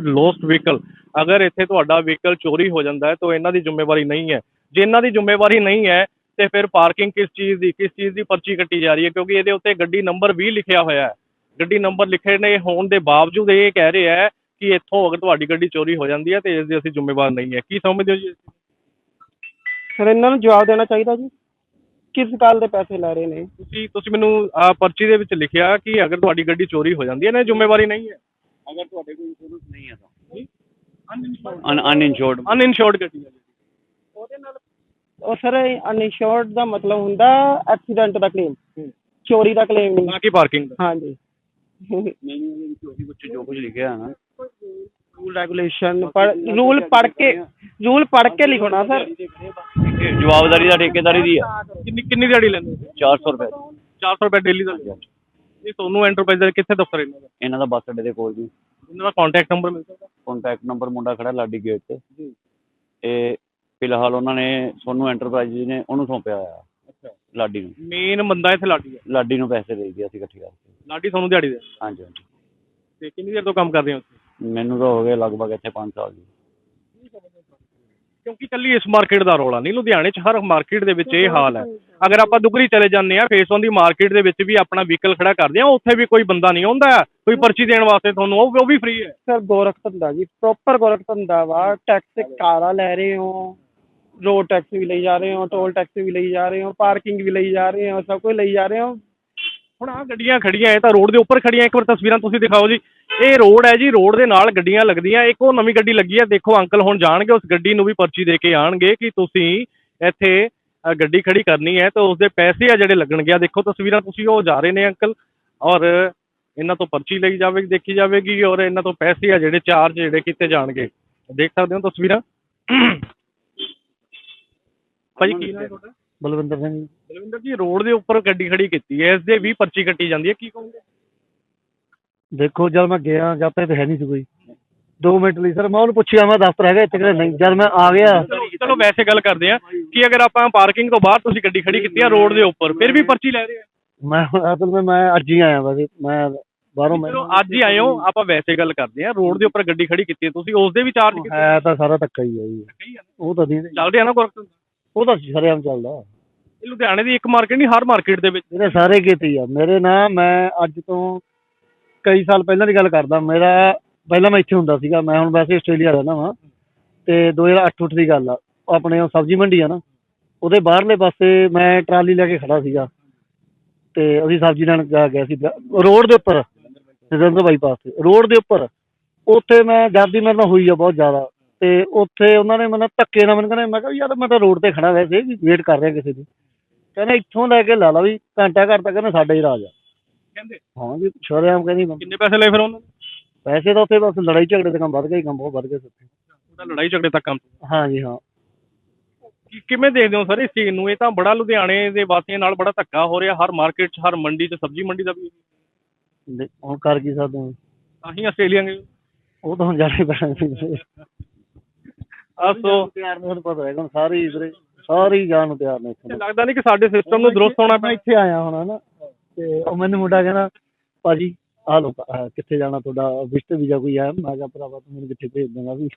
Speaker 1: lost vehicle ਅਗਰ ਇੱਥੇ ਤੁਹਾਡਾ ਵਹੀਕਲ ਚੋਰੀ ਹੋ ਜਾਂਦਾ ਹੈ, ਤਾਂ ਇਹਨਾਂ ਦੀ ਜ਼ਿੰਮੇਵਾਰੀ ਨਹੀਂ ਹੈ। ਜੇ ਇਹਨਾਂ ਦੀ ਜ਼ਿੰਮੇਵਾਰੀ ਨਹੀਂ ਹੈ, ਤੇ ਫਿਰ ਪਾਰਕਿੰਗ ਕਿਸ ਚੀਜ਼ ਦੀ, ਕਿਸ ਚੀਜ਼ ਦੀ ਪਰਚੀ ਕੱਟੀ ਜਾ ਰਹੀ ਹੈ? ਕਿਉਂਕਿ ਇਹਦੇ ਉੱਤੇ ਗੱਡੀ ਨੰਬਰ ਵੀ ਲਿਖਿਆ ਹੋਇਆ ਹੈ। ਗੱਡੀ ਨੰਬਰ ਲਿਖੇ ਨੇ, ਹੋਣ ਦੇ ਬਾਵਜੂਦ ਇਹ ਕਹਿ ਰਹੇ ਹੈ ਕਿ ਇੱਥੋਂ ਅਗਰ ਤੁਹਾਡੀ ਗੱਡੀ ਚੋਰੀ ਹੋ ਜਾਂਦੀ ਹੈ, ਤੇ ਇਸ ਦੀ ਅਸੀਂ ਜ਼ਿੰਮੇਵਾਰ ਨਹੀਂ ਹੈ। ਕੀ ਸਮਝਦੇ ਹੋ ਜੀ?
Speaker 3: ਸਰ ਇਹਨਾਂ ਨੂੰ ਜਵਾਬ ਦੇਣਾ ਚਾਹੀਦਾ ਜੀ? ਕਿਸ ਗੱਲ ਦੇ ਪੈਸੇ ਲੈ ਰਹੇ ਨੇ?
Speaker 1: ਤੁਸੀਂ ਤੁਸੀਂ ਮੈਨੂੰ ਆ ਪਰਚੀ ਦੇ ਵਿੱਚ ਲਿਖਿਆ ਕਿ ਅਗਰ ਤੁਹਾਡੀ ਗੱਡੀ ਚੋਰੀ ਹੋ ਜਾਂਦੀ ਹੈ ਨਾ ਜ਼ਿੰਮੇਵਾਰੀ ਨਹੀਂ ਹੈ।
Speaker 4: ਅਗਰ ਤੁਹਾਡੇ ਕੋਲ ਇੰਸ਼ੋਰੈਂਸ ਨਹੀਂ ਹੈ ਤਾਂ। ਅਨਇਨਸ਼ੋਰਡ
Speaker 1: ਅਨਇਨਸ਼ੋਰਡ ਗੱਡੀ ਹੈ
Speaker 3: ਉਹਦੇ ਨਾਲ ਉਹ ਸਰ ਅਨਇੰਸ਼ੋਰਡ ਦਾ ਮਤਲਬ ਹੁੰਦਾ ਐਕਸੀਡੈਂਟ ਦਾ ਕਲੇਮ ਚੋਰੀ ਦਾ ਕਲੇਮ ਨਹੀਂ।
Speaker 1: ਨਾ ਕਿ ਪਾਰਕਿੰਗ ਦਾ।
Speaker 3: ਹਾਂਜੀ।
Speaker 4: ਮੈਨੂੰ ਇਹਦੇ ਵਿੱਚ ਉਹੀ ਵਿੱਚ ਜੋ ਕੁਝ ਲਿਖਿਆ ਹੈ ਨਾ।
Speaker 3: ਰੂਲ ਰੈਗੂਲੇਸ਼ਨ ਰੂਲ ਪੜ੍ਹ ਕੇ ਰੂਲ ਪੜ੍ਹ ਕੇ ਲਿਖਣਾ ਸਰ
Speaker 4: ਇਹ ਜਵਾਬਦਾਰੀ ਦਾ ਠੇਕੇਦਾਰੀ ਦੀ ਹੈ
Speaker 1: ਕਿੰਨੀ ਕਿੰਨੀ ਦਿਹਾੜੀ ਲੈਂਦੇ ਹੋ?
Speaker 4: 400 ਰੁਪਏ।
Speaker 1: 400 ਰੁਪਏ ਡੇਲੀ ਦਾ ਇਹ ਤੁਹਾਨੂੰ ਐਂਟਰਪ੍ਰਾਈਜ਼ਰ ਕਿੱਥੇ ਦਫ਼ਤਰ ਇਹਨਾਂ ਦਾ?
Speaker 4: ਇਹਨਾਂ ਦਾ ਬੱਸ ਅੱਡੇ ਦੇ ਕੋਲ ਜੀ।
Speaker 1: ਇਹਨਾਂ ਦਾ ਕੰਟੈਕਟ ਨੰਬਰ ਮਿਲ ਸਕਦਾ?
Speaker 4: ਕੰਟੈਕਟ ਨੰਬਰ ਮੁੰਡਾ ਖੜਾ ਲਾਡੀ ਗੇਟ ਤੇ। ਇਹ ਫਿਲਹਾਲ ਉਹਨਾਂ ਨੇ ਸੋਨੂੰ ਐਂਟਰਪ੍ਰਾਈਜ਼ ਨੇ ਉਹਨੂੰ ਸੌਂਪਿਆ ਹੋਇਆ।
Speaker 1: ਅੱਛਾ।
Speaker 4: ਲਾਡੀ ਨੂੰ।
Speaker 1: ਮੇਨ ਬੰਦਾ ਇੱਥੇ ਲਾਡੀ ਹੈ
Speaker 4: ਲਾਡੀ ਨੂੰ ਪੈਸੇ ਦੇ ਦਿਆ ਸੀ ਇਕੱਠੇ ਕਰਕੇ।
Speaker 1: ਲਾਡੀ ਤੁਹਾਨੂੰ ਦਿਹਾੜੀ ਦੇ
Speaker 4: ਹਾਂਜੀ ਹਾਂਜੀ।
Speaker 1: ਤੇ ਕਿੰਨੀ ਦੇਰ ਤੋਂ ਕੰਮ ਕਰਦੇ ਹੋ ਉੱਥੇ?
Speaker 4: ਮੈਨੂੰ ਤਾਂ ਹੋ ਗਏ ਲਗਭਗ ਇੱਥੇ 5 ਸਾਲ ਜੀ।
Speaker 1: ਕਿਉਂਕਿ ਕੱਲੀ ਇਸ ਮਾਰਕੀਟ ਦਾ ਰੌਲਾ ਨਹੀਂ ਲੁਧਿਆਣੇ 'ਚ ਹਰ ਮਾਰਕੀਟ ਦੇ ਵਿੱਚ ਇਹ ਹਾਲ ਹੈ। ਅਗਰ ਆਪਾਂ ਦੁਗਰੀ ਚਲੇ ਜਾਂਦੇ ਆ ਫੇਸ ਦੀ ਮਾਰਕੀਟ ਦੇ ਵਿੱਚ ਵੀ ਆਪਣਾ ਵਹੀਕਲ ਖੜਾ ਕਰਦੇ ਆ ਉੱਥੇ ਵੀ ਕੋਈ ਬੰਦਾ ਨਹੀਂ ਆਉਂਦਾ ਕੋਈ ਪਰਚੀ ਦੇਣ ਵਾਸਤੇ ਤੁਹਾਨੂੰ ਉਹ ਉਹ ਵੀ ਫ੍ਰੀ ਹੈ।
Speaker 3: ਸਰ ਗੋਰਖ ਧੰਦਾ ਜੀ ਪ੍ਰੋਪਰ ਗੋਰਖ ਧੰਦਾ ਵਾ। ਟੈਕਸ ਕਾਰਾ ਲੈ ਰਹੇ ਹੋ ਰੋਡ ਟੈਕਸ ਵੀ ਲਈ ਜਾ ਰਹੇ ਹੋ ਟੋਲ ਟੈਕਸ ਵੀ ਲਈ ਜਾ ਰਹੇ ਹੋ ਪਾਰਕਿੰਗ ਵੀ ਲਈ ਜਾ ਰਹੇ ਹੋ ਸਭ ਕੁਝ ਲਈ ਜਾ ਰਹੇ ਹੋ।
Speaker 1: ਹੁਣ ਆ ਗੱਡੀਆਂ ਖੜੀਆਂ ਇਹ ਤਾਂ ਰੋਡ ਦੇ ਉੱਪਰ ਖੜੀਆਂ ਇੱਕ ਵਾਰ ਤਸਵੀਰਾਂ ਤੁਸੀਂ ਦਿਖਾਓ ਜੀ। ਇਹ ਰੋਡ ਹੈ ਜੀ ਰੋਡ ਦੇ ਨਾਲ ਗੱਡੀਆਂ ਲੱਗਦੀਆਂ। ਇੱਕ ਉਹ ਨਵੀਂ ਗੱਡੀ ਲੱਗੀ ਹੈ ਦੇਖੋ ਅੰਕਲ ਹੁਣ ਜਾਣਗੇ ਉਸ ਗੱਡੀ ਨੂੰ ਵੀ ਪਰਚੀ ਦੇ ਕੇ ਆਣਗੇ ਕਿ ਤੁਸੀਂ ਇੱਥੇ ਗੱਡੀ ਖੜੀ ਕਰਨੀ ਹੈ ਤਾਂ ਉਸ ਦੇ ਪੈਸੇ ਆ ਜਿਹੜੇ ਲੱਗਣਗੇ। ਆ ਦੇਖੋ ਤਸਵੀਰਾਂ ਤੁਸੀਂ ਉਹ ਜਾ ਰਹੇ ਨੇ ਅੰਕਲ ਔਰ ਇਹਨਾਂ ਤੋਂ ਪਰਚੀ ਲਈ ਜਾਵੇਗੀ ਦੇਖੀ ਜਾਵੇਗੀ ਔਰ ਇਹਨਾਂ ਤੋਂ ਪੈਸੇ ਆ ਜਿਹੜੇ ਚਾਰਜ ਜਿਹੜੇ ਕੀਤੇ ਜਾਣਗੇ। ਦੇਖ ਸਕਦੇ ਹੋ ਤਸਵੀਰਾਂ? ਭਾਜੀ ਕੀ ਨਾਮ ਹੈ ਤੁਹਾਡਾ?
Speaker 2: ਬਲਵਿੰਦਰ ਸਿੰਘ।
Speaker 1: ਬਲਵਿੰਦਰ ਜੀ ਰੋਡ ਦੇ ਉੱਪਰ ਗੱਡੀ ਖੜੀ ਕੀਤੀ ਹੈ ਇਸ ਦੇ ਵੀ ਪਰਚੀ ਕੱਟੀ ਜਾਂਦੀ ਹੈ ਕੀ ਕਹੋਗੇ?
Speaker 2: ਦੇਖੋ ਜਦ ਮੈਂ ਗਿਆ ਤੱਕ ਤਾਂ ਹੈ ਨਹੀਂ ਸੀ ਕੋਈ। 2 ਮਿੰਟ ਲਈ ਸਰ ਮੈਂ ਉਹਨੂੰ ਪੁੱਛਿਆ ਮੈਂ ਦਫ਼ਤਰ ਹੈਗਾ ਇੱਥੇ ਕਿ ਨਹੀਂ ਜਦ ਮੈਂ ਆ ਗਿਆ।
Speaker 1: ਚਲੋ ਵੈਸੇ ਗੱਲ ਕਰਦੇ ਆ ਕਿ ਅਗਰ ਆਪਾਂ ਪਾਰਕਿੰਗ ਤੋਂ ਬਾਹਰ ਤੁਸੀਂ ਗੱਡੀ ਖੜੀ ਕੀਤੀ ਆ ਰੋਡ ਦੇ ਉੱਪਰ ਫਿਰ ਵੀ ਪਰਚੀ ਲੈ ਰਹੇ ਆ
Speaker 2: ਮੈਂ ਅਸਲ ਵਿੱਚ ਮੈਂ ਅੱਜ ਹੀ ਆਇਆ ਵੈਸੇ ਮੈਂ ਬਾਹਰੋਂ ਮੈਂ
Speaker 1: ਚਲੋ ਅੱਜ ਹੀ ਆਏ ਹੋ ਆਪਾਂ ਵੈਸੇ ਗੱਲ ਕਰਦੇ ਆ ਰੋਡ ਦੇ ਉੱਪਰ ਗੱਡੀ ਖੜੀ ਕੀਤੀ ਹੈ ਤੁਸੀਂ ਉਸ ਦੇ ਵੀ ਚਾਰਜ ਕੀਤੇ?
Speaker 2: ਹੈ ਤਾਂ ਸਾਰਾ ਧੱਕਾ ਹੀ ਹੈ ਜੀ। ਉਹ ਤਾਂ ਨਹੀਂ
Speaker 1: ਚੱਲਦੇ ਆ ਨਾ ਗੁਰਕ
Speaker 2: ਉਹ ਤਾਂ ਸਰੇਆਮ ਚੱਲਦਾ।
Speaker 1: ਇਹ ਲੁਧਿਆਣੇ ਦੀ ਇੱਕ ਮਾਰਕੀਟ ਨਹੀਂ ਹਰ ਮਾਰਕੀਟ ਦੇ ਵਿੱਚ।
Speaker 2: ਇਹਦੇ ਸਾਰੇ ਕੀਤੇ ਆ। ਮੇਰੇ ਨਾਲ ਮੈਂ ਅੱਜ ਤੋਂ ਕਈ ਸਾਲ ਪਹਿਲਾਂ ਦੀ ਗੱਲ ਕਰਦਾ, ਮੇਰਾ ਪਹਿਲਾਂ ਮੈਂ ਇੱਥੇ ਹੁੰਦਾ ਸੀਗਾ, ਮੈਂ ਹੁਣ ਵੈਸੇ ਆਸਟ੍ਰੇਲੀਆ ਰਹਿੰਦਾ ਵਾਂ, ਤੇ 2008 ਉੱਠ ਦੀ ਗੱਲ ਆ ਆਪਣੇ ਉਹ ਸਬਜ਼ੀ ਮੰਡੀ ਆ ਨਾ, ਉਹਦੇ ਬਾਹਰਲੇ ਪਾਸੇ ਮੈਂ ਟਰਾਲੀ ਲੈ ਕੇ ਖੜਾ ਸੀਗਾ, ਤੇ ਅਸੀਂ ਸਬਜ਼ੀ ਲੈਣ ਜਾ ਗਿਆ ਸੀ, ਰੋਡ ਦੇ ਉੱਪਰ ਨਰਿੰਦਰ ਬਾਈਪਾਸ ਤੇ, ਰੋਡ ਦੇ ਉੱਪਰ, ਉੱਥੇ ਮੈਂ ਜਦ ਮੇਰੇ ਨਾਲ ਹੋਈ ਆ ਬਹੁਤ ਜ਼ਿਆਦਾ, ਤੇ ਉੱਥੇ ਉਹਨਾਂ ਨੇ ਮੈਨੂੰ ਧੱਕੇ ਨਾਲ, ਮੈਨੂੰ ਕਹਿੰਦੇ, ਮੈਂ ਕਿਹਾ, ਯਾਰ ਮੈਂ ਤਾਂ ਰੋਡ ਤੇ ਖੜਾ ਵੈਸੇ ਵੀ ਵੇਟ ਕਰ ਰਿਹਾ ਕਿਸੇ ਦੀ, ਕਹਿੰਦੇ ਇੱਥੋਂ ਲੈ ਕੇ ਲਾ ਲਾ ਵੀ ਘੰਟਾ ਘਰ ਤੱਕ ਕਹਿੰਦੇ ਸਾਡਾ ਹੀ ਰਾਜ ਆ।
Speaker 1: ਕਹਿੰਦੇ
Speaker 2: ਹਾਂ ਜੀ ਸ਼ਰੇਆਮ ਕਹਿੰਦੀ ਮੈਂ-
Speaker 1: ਕਿੰਨੇ ਪੈਸੇ ਲਏ ਫਿਰ ਉਹਨਾਂ ਨੇ?
Speaker 2: ਪੈਸੇ ਤਾਂ ਉੱਥੇ ਬਸ ਲੜਾਈ ਝਗੜੇ ਦੇ ਕੰਮ ਵੱਧ ਗਏ ਕੰਮ ਬਹੁਤ ਵੱਧ ਗਏ ਉੱਥੇ।
Speaker 1: ਉਹਦਾ ਲੜਾਈ ਝਗੜੇ ਤੱਕ ਕੰਮ?
Speaker 2: ਹਾਂ ਜੀ ਹਾਂ।
Speaker 1: ਕੀ- ਕਿਵੇਂ ਦੇਖਦੇ ਹੋ ਸਰ ਇਸ ਚੀਜ਼ ਨੂੰ? ਇਹ ਤਾਂ ਬੜਾ ਲੁਧਿਆਣੇ ਦੇ ਵਾਸੀਆਂ ਨਾਲ ਬੜਾ ਧੱਕਾ ਹੋ ਰਿਹਾ ਹਰ ਮਾਰਕੀਟ 'ਚ ਹਰ ਮੰਡੀ 'ਚ ਸਬਜ਼ੀ ਮੰਡੀ ਦਾ ਵੀ।
Speaker 2: ਦੇ- ਹੁਣ ਕਰ ਕੀ ਸਕਦੇ ਹਾਂ?
Speaker 1: ਤਾਂ ਹੀ ਆਸਟ੍ਰੇਲੀਆ ਗਏ।
Speaker 2: ਉਹ ਤਾਂ ਹੁਣ ਜਾਣਾ ਪੈਣਾ
Speaker 1: ਸੋ
Speaker 2: ਤਿਆਰ ਨੇ ਤੁਹਾਨੂੰ ਪਤਾ ਹੈਗਾ ਹੁਣ ਸਾਰੇ ਹੀ ਵੀਰੇ ਸਾਰੇ ਹੀ ਜਾਣ ਨੂੰ ਤਿਆਰ ਨੇ ਇੱਥੇ।
Speaker 1: ਲੱਗਦਾ ਨਹੀਂ ਕਿ ਸਾਡੇ ਸਿਸਟਮ ਨੂੰ ਦਰੁਸਤ ਹੋਣਾ ਪਿਆ।
Speaker 2: ਇੱਥੇ ਆਇਆ ਹੁਣ ਨਾ ਤੇ ਉਹ ਮੈਨੂੰ ਮੁੰਡਾ ਕਹਿੰਦਾ ਭਾਜੀ ਆ ਲੋ ਕਿੱਥੇ ਜਾਣਾ ਤੁਹਾਡਾ? ਵਿਜ਼ਟ ਵੀਜ਼ਾ ਕੋਈ ਆਇਆ ਮੈਂ ਕਿਹਾ ਭਰਾਵਾ ਤੂੰ ਮੈਨੂੰ ਕਿੱਥੇ ਭੇਜ ਦੇਗਾ ਵੀ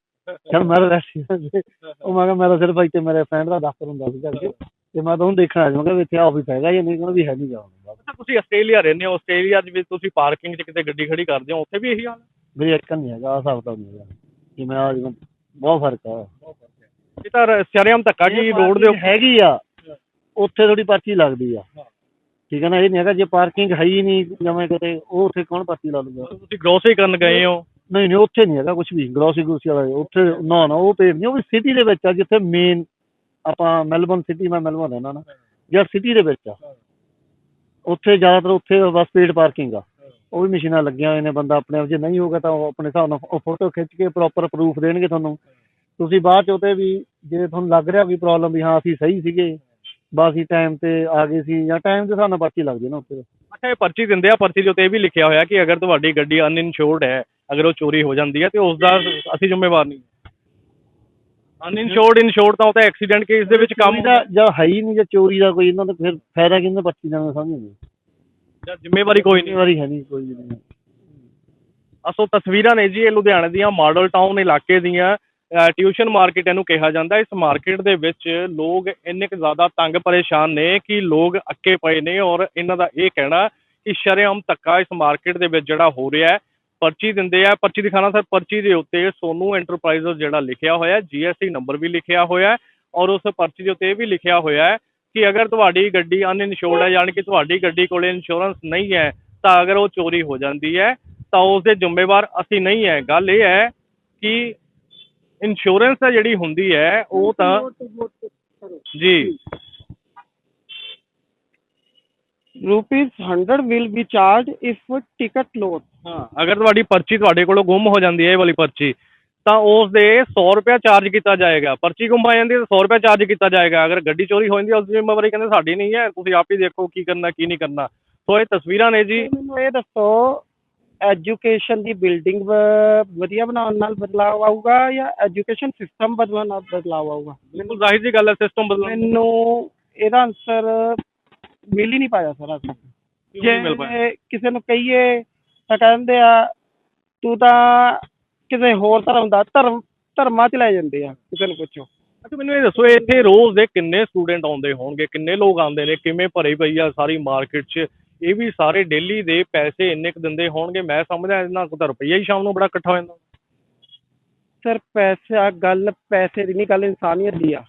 Speaker 2: ਚਲ ਮੈਂ ਤਾਂ ਰੈਸਟੋਰੈਂਟ ਉਹ ਮੈਂ ਕਿਹਾ ਮੇਰਾ ਸਿਰਫ ਇੱਥੇ ਮੇਰੇ ਫਰੈਂਡ ਦਾ ਦਫ਼ਤਰ ਹੁੰਦਾ ਸੀ ਕਰਕੇ ਤੇ ਮੈਂ ਤਾਂ ਉਹਨੂੰ ਦੇਖਣ ਸੀ। ਮੈਂ ਕਿਹਾ ਵੀ ਇੱਥੇ ਆਫਿਸ ਹੈਗਾ ਜਾਂ ਨਹੀਂ ਕਹਿੰਦਾ ਵੀ ਹੈ ਨਹੀਂ ਜਾਣਾ
Speaker 1: ਤੁਸੀਂ ਆਸਟ੍ਰੇਲੀਆ ਰਹਿੰਦੇ ਹੋ ਆਸਟ੍ਰੇਲੀਆ ਦੇ ਵਿੱਚ ਤੁਸੀਂ ਪਾਰਕਿੰਗ 'ਚ ਕਿਤੇ ਗੱਡੀ ਖੜੀ ਕਰਦੇ ਹੋ ਉੱਥੇ ਵੀ ਇਹੀ ਹਾਲ ਹੈ?
Speaker 2: ਵੀ ਇੱਕ ਨਹੀਂ ਹੈਗਾ ਆਹ ਹਿਸਾਬ ਤਾਂ ਨਹੀਂ ਹੈਗਾ। ਜਿਵੇਂ ਆ ਜਿਵੇਂ ਬਹੁਤ ਫ਼ਰਕ ਆ।
Speaker 1: ਇਹ ਤਾਂ ਸ਼ਰੇਆਮ ਧੱਕਾ ਜੀ ਰੋਡ ਦੇ
Speaker 2: ਹੈਗੀ ਆ ਉੱਥੇ ਥੋੜੀ ਪਰਚੀ ਲੱਗਦੀ ਆ। ਠੀਕ ਹੈ ਨਾ ਇਹ ਨਹੀਂ ਹੈਗਾ ਜੇ ਪਾਰਕਿੰਗ ਹੈ ਹੀ ਨਹੀਂ ਜਿਵੇਂ ਕਿਤੇ ਉਹ ਉੱਥੇ ਕੌਣ ਪਰਚੀ ਲਾ ਲੂਗਾ?
Speaker 1: ਤੁਸੀਂ ਗਰੋਸਰੀ ਕਰਨ ਗਏ ਹੋ?
Speaker 2: ਨਹੀਂ ਨਹੀਂ ਉੱਥੇ ਨਹੀਂ ਹੈਗਾ ਕੁਝ ਵੀ ਗਲੋਸੀ ਗਰੂਸੀ ਵਾਲਾ ਉੱਥੇ ਨਾ ਨਾ ਉਹ ਪੇਡ ਨਹੀਂ ਉਹ ਵੀ ਸਿਟੀ ਦੇ ਵਿੱਚ ਆ ਜਿੱਥੇ ਮੇਨ ਆਪਾਂ ਮੈਲਬਨ ਸਿਟੀ ਮੈਂ ਮੈਲਬਨ ਰਹਿਣਾ ਨਾ ਜਾਂ ਸਿਟੀ ਦੇ ਵਿੱਚ ਆ। ਉੱਥੇ ਜ਼ਿਆਦਾਤਰ ਉੱਥੇ ਬਸ ਪੇਡ ਪਾਰਕਿੰਗ ਆ। ਉਹ ਵੀ ਮਸ਼ੀਨਾਂ ਲੱਗੀਆਂ ਹੋਏ ਨੇ ਬੰਦਾ ਆਪਣੇ ਆਪ ਜੇ ਨਹੀਂ ਹੋਗਾ ਤਾਂ ਉਹ ਆਪਣੇ ਹਿਸਾਬ ਨਾਲ ਉਹ ਫੋਟੋ ਖਿੱਚ ਕੇ ਪ੍ਰੋਪਰ ਪ੍ਰੂਫ ਦੇਣਗੇ ਤੁਹਾਨੂੰ। ਤੁਸੀਂ ਬਾਅਦ ਚ ਉਹਤੇ ਵੀ ਜੇ ਤੁਹਾਨੂੰ ਲੱਗ ਰਿਹਾ ਵੀ ਪ੍ਰੋਬਲਮ ਵੀ ਹਾਂ ਅਸੀਂ ਸਹੀ ਸੀਗੇ ਬਸ ਅਸੀਂ ਟਾਈਮ ਤੇ ਆ ਗਏ ਸੀ ਜਾਂ ਟਾਈਮ ਦੇ ਨਾਲ ਪਰਚੀ ਲੱਗਦੀ ਨਾ ਉੱਤੇ
Speaker 1: ਅੱਛਾ ਇਹ ਪਰਚੀ ਦਿੰਦੇ ਆ ਪਰਚੀ ਦੇ ਉੱਤੇ ਇਹ ਵੀ ਲਿਖਿਆ ਹੋਇਆ ਕਿ ਅਗਰ ਤੁਹਾਡੀ ਗੱਡੀ ਅਨਇਨਸ਼ੋਰਡ ਹੈ ਅਗਰ ਉਹ ਚੋਰੀ ਹੋ ਜਾਂਦੀ ਹੈ ਤੇ ਉਸ ਦਾ ਅਸੀਂ ਜ਼ਿੰਮੇਵਾਰ ਨਹੀਂ ਅਨਇਨਸ਼ੋਰਡ ਇਨਸ਼ੋਰਡ ਤਾਂ ਉਹ ਤਾਂ ਐਕਸੀਡੈਂਟ ਕੇਸ ਦੇ ਵਿੱਚ ਕੰਮ
Speaker 2: ਦਾ ਜਾਂ ਹੈ ਹੀ ਨਹੀਂ ਜੇ ਚੋਰੀ ਦਾ ਕੋਈ ਇਹਨਾਂ ਦਾ ਫਿਰ ਫਾਇਦਾ ਕਿਹਨਾਂ ਪਰਚੀ ਦਾ ਸਮਝ ਨਹੀਂ
Speaker 1: ਜਾਂ ਜ਼ਿੰਮੇਵਾਰੀ ਕੋਈ ਨਹੀਂ।
Speaker 2: ਵਾਰੀ ਹੈ ਨਹੀਂ ਕੋਈ ਨਹੀਂ।
Speaker 1: ਅਸੋ ਤਸਵੀਰਾਂ ਨੇ ਜੀ ਇਹ ਲੁਧਿਆਣੇ ਦੀਆਂ ਮਾਡਲ ਟਾਊਨ ਇਲਾਕੇ ਦੀਆਂ ਟਿਊਸ਼ਨ ਮਾਰਕੀਟ ਇਹਨੂੰ ਕਿਹਾ ਜਾਂਦਾ। ਇਸ ਮਾਰਕੀਟ ਦੇ ਵਿੱਚ ਲੋਕ ਇੰਨੇ ਕੁ ਜ਼ਿਆਦਾ ਤੰਗ ਪਰੇਸ਼ਾਨ ਨੇ ਕਿ ਲੋਕ ਅੱਕੇ ਪਏ ਨੇ ਔਰ ਇਹਨਾਂ ਦਾ ਇਹ ਕਹਿਣਾ ਕਿ ਸ਼ਰੇਆਮ ਧੱਕਾ ਇਸ ਮਾਰਕੀਟ ਦੇ ਵਿੱਚ ਜਿਹੜਾ ਹੋ ਰਿਹਾ ਹੈ, ਪਰਚੀ ਦਿੰਦੇ ਆ। ਪਰਚੀ ਦਿਖਾਣਾ ਸਰ ਪਰਚੀ ਦੇ ਉੱਤੇ ਸੋਨੂ ਐਂਟਰਪ੍ਰਾਈਜ਼ਸ ਜਿਹੜਾ ਲਿਖਿਆ ਹੋਇਆ ਹੈ ਜੀਐਸਟੀ ਨੰਬਰ ਵੀ ਲਿਖਿਆ ਹੋਇਆ ਔਰ ਉਸ ਪਰਚੀ ਦੇ ਉੱਤੇ ਇਹ ਵੀ ਲਿਖਿਆ ਹੋਇਆ ਹੈ ਕਿ ਅਗਰ ਤੁਹਾਡੀ ਗੱਡੀ ਅਨਇਨਸ਼ੋਰਡ ਹੈ ਯਾਨੀ ਕਿ ਤੁਹਾਡੀ ਗੱਡੀ ਕੋਲੇ ਇੰਸ਼ੋਰੈਂਸ ਨਹੀਂ ਹੈ, ਤਾਂ ਅਗਰ ਉਹ ਚੋਰੀ ਹੋ ਜਾਂਦੀ ਹੈ, ਤਾਂ ਉਸ ਦੇ ਜ਼ਿੰਮੇਵਾਰ ਅਸੀਂ ਨਹੀਂ ਹੈ। ਗੱਲ ਇਹ ਹੈ ਕਿ ਇੰਸ਼ੋਰੈਂਸ ਹੈ ਜਿਹੜੀ ਹੁੰਦੀ ਹੈ ਉਹ ਤਾਂ ਜੀ।
Speaker 3: rupees 100 will be charged if ticket lost
Speaker 1: ਹਾਂ ਅਗਰ ਤੁਹਾਡੀ ਪਰਚੀ ਤੁਹਾਡੇ ਕੋਲੋਂ ਗੁੰਮ ਹੋ ਜਾਂਦੀ ਹੈ ਇਹ ਵਾਲੀ ਪਰਚੀ ਤਾਂ ਉਸ ਦੇ 100 ਰੁਪਏ ਚਾਰਜ ਕੀਤਾ ਜਾਏਗਾ। ਪਰਚੀ ਗੁੰਮ ਆ ਜਾਂਦੀ ਹੈ ਤਾਂ 100 ਰੁਪਏ ਚਾਰਜ ਕੀਤਾ ਜਾਏਗਾ। ਅਗਰ ਗੱਡੀ ਚੋਰੀ ਹੋ ਜਾਂਦੀ ਹੈ ਉਸ ਦੀ ਜ਼ਿੰਮੇਵਾਰੀ ਕਹਿੰਦੇ ਸਾਡੀ ਨਹੀਂ ਹੈ। ਤੁਸੀਂ ਆਪ ਹੀ ਦੇਖੋ ਕੀ ਕਰਨਾ ਕੀ ਨਹੀਂ ਕਰਨਾ। ਸੋ ਇਹ ਤਸਵੀਰਾਂ ਨੇ ਜੀ।
Speaker 3: ਮੈਨੂੰ ਇਹ ਦੱਸੋ ਐਜੂਕੇਸ਼ਨ ਦੀ ਬਿਲਡਿੰਗ ਵਧੀਆ ਬਣਾਉਣ ਨਾਲ ਬਦਲਾਅ ਆਊਗਾ ਜਾਂ ਐਜੂਕੇਸ਼ਨ ਸਿਸਟਮ ਬਦਲਣ ਨਾਲ ਬਦਲਾਅ ਆਊਗਾ?
Speaker 1: ਬਿਲਕੁਲ ਜ਼ਾਹਿਰ ਜੀ ਗੱਲ ਹੈ ਸਿਸਟਮ ਬਦਲਣ
Speaker 3: ਮੈਨੂੰ ਇਹਦਾ ਆਨਸਰ ਮਿਲ ਹੀ ਨਹੀਂ ਪਾਇਆ ਸਰ ਅੱਜ ਤੱਕ। ਜੇ ਕਿਸੇ ਨੂੰ ਕਹੀਏ ਤਾਂ ਕਹਿੰਦੇ ਆ ਤੂੰ ਤਾਂ ਕਿਸੇ ਹੋਰ ਧਰਮ ਦਾ ਧਰਮ ਧਰਮਾਂ ਚ ਲੈ ਜਾਂਦੇ ਆ ਕਿਸੇ ਨੂੰ ਪੁੱਛੋ।
Speaker 1: ਅੱਛਾ ਮੈਨੂੰ ਇਹ ਦੱਸੋ ਇੱਥੇ ਰੋਜ਼ ਦੇ ਕਿੰਨੇ ਸਟੂਡੈਂਟ ਆਉਂਦੇ ਹੋਣਗੇ? ਕਿੰਨੇ ਲੋਕ ਆਉਂਦੇ ਨੇ? ਕਿਵੇਂ ਭਰੀ ਪਈ ਆ ਸਾਰੀ ਮਾਰਕੀਟ 'ਚ? ਇਹ ਵੀ ਸਾਰੇ ਡੇਲੀ ਦੇ ਪੈਸੇ ਇੰਨੇ ਕੁ ਦਿੰਦੇ ਹੋਣਗੇ ਮੈਂ ਸਮਝਦਾ ਇਹਨਾਂ ਕੋਲ ਤਾਂ ਰੁਪਈਆ ਹੀ ਸ਼ਾਮ ਨੂੰ ਬੜਾ ਇਕੱਠਾ ਹੋ ਜਾਂਦਾ।
Speaker 3: ਸਰ ਪੈਸਾ ਗੱਲ ਪੈਸੇ ਦੀ ਨਹੀਂ ਗੱਲ ਇਨਸਾਨੀਅਤ ਦੀ ਆ।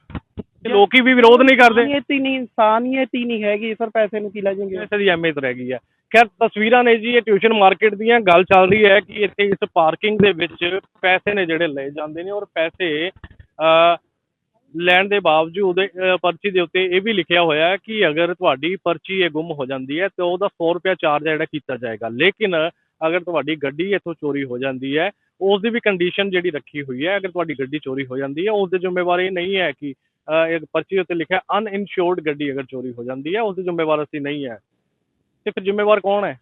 Speaker 1: ਲੋਕੀ ਵੀ ਵਿਰੋਧ ਨਹੀਂ ਕਰਦੇ।
Speaker 3: ਇਨਸਾਨੀਅਤ ਹੀ ਨਹੀਂ ਇਨਸਾਨੀਅਤ ਹੀ ਨਹੀਂ ਹੈਗੀ ਸਰ ਪੈਸੇ ਨੂੰ ਕੀ ਲੈ ਜਾਣਗੇ?
Speaker 1: ਪੈਸੇ ਦੀ ਅਹਿਮੀਅਤ ਰਹਿ ਗਈ ਹੈ ਖੈਰ ਤਸਵੀਰਾਂ ਨੇ ਜੀ ਇਹ ਟਿਊਸ਼ਨ ਮਾਰਕੀਟ ਦੀਆਂ ਗੱਲ ਚੱਲ ਰਹੀ ਹੈ ਕਿ ਇੱਥੇ ਇਸ ਪਾਰਕਿੰਗ ਦੇ ਵਿੱਚ ਪੈਸੇ ਨੇ ਜਿਹੜੇ ਲਏ ਜਾਂਦੇ ਨੇ ਔਰ ਪੈਸੇ ਲੈਣ ਦੇ ਬਾਵਜੂਦ ਅ, ਪਰਚੀ ਦੇ ਉੱਤੇ ਇਹ ਵੀ ਲਿਖਿਆ ਹੋਇਆ ਹੈ ਕਿ ਅਗਰ ਤੁਹਾਡੀ ਪਰਚੀ ਇਹ ਗੁੰਮ ਹੋ ਜਾਂਦੀ ਹੈ ਤੇ ਉਹਦਾ 100 ਰੁਪਏ ਚਾਰਜ ਜਿਹੜਾ ਕੀਤਾ ਜਾਏਗਾ। ਲੇਕਿਨ ਅਗਰ ਤੁਹਾਡੀ ਗੱਡੀ ਇੱਥੋਂ ਚੋਰੀ ਹੋ ਜਾਂਦੀ ਹੈ ਉਸ ਦੀ ਵੀ ਕੰਡੀਸ਼ਨ ਜਿਹੜੀ ਰੱਖੀ ਹੋਈ ਹੈ ਅਗਰ ਤੁਹਾਡੀ ਗੱਡੀ ਚੋਰੀ ਹੋ ਜਾਂਦੀ ਹੈ ਉਸ ਦੇ ਜ਼ਿੰਮੇਵਾਰ ਇਹ ਨਹੀਂ ਹੈ ਕਿ ਅ, ਇੱਕ ਪਰਚੀ ਉੱਤੇ ਲਿਖਿਆ ਅਨਇਨਸ਼ੋਰਡ ਗੱਡੀ ਅਗਰ ਚੋਰੀ ਹੋ ਜਾਂਦੀ ਹੈ ਉਸ ਦੀ ਜ਼ਿੰਮੇਵਾਰ ਅਸੀਂ ਨਹੀਂ ਹੈ। ਤੇ ਫਿਰ ਜ਼ਿੰਮੇਵਾਰ ਕੌਣ ਹੈ?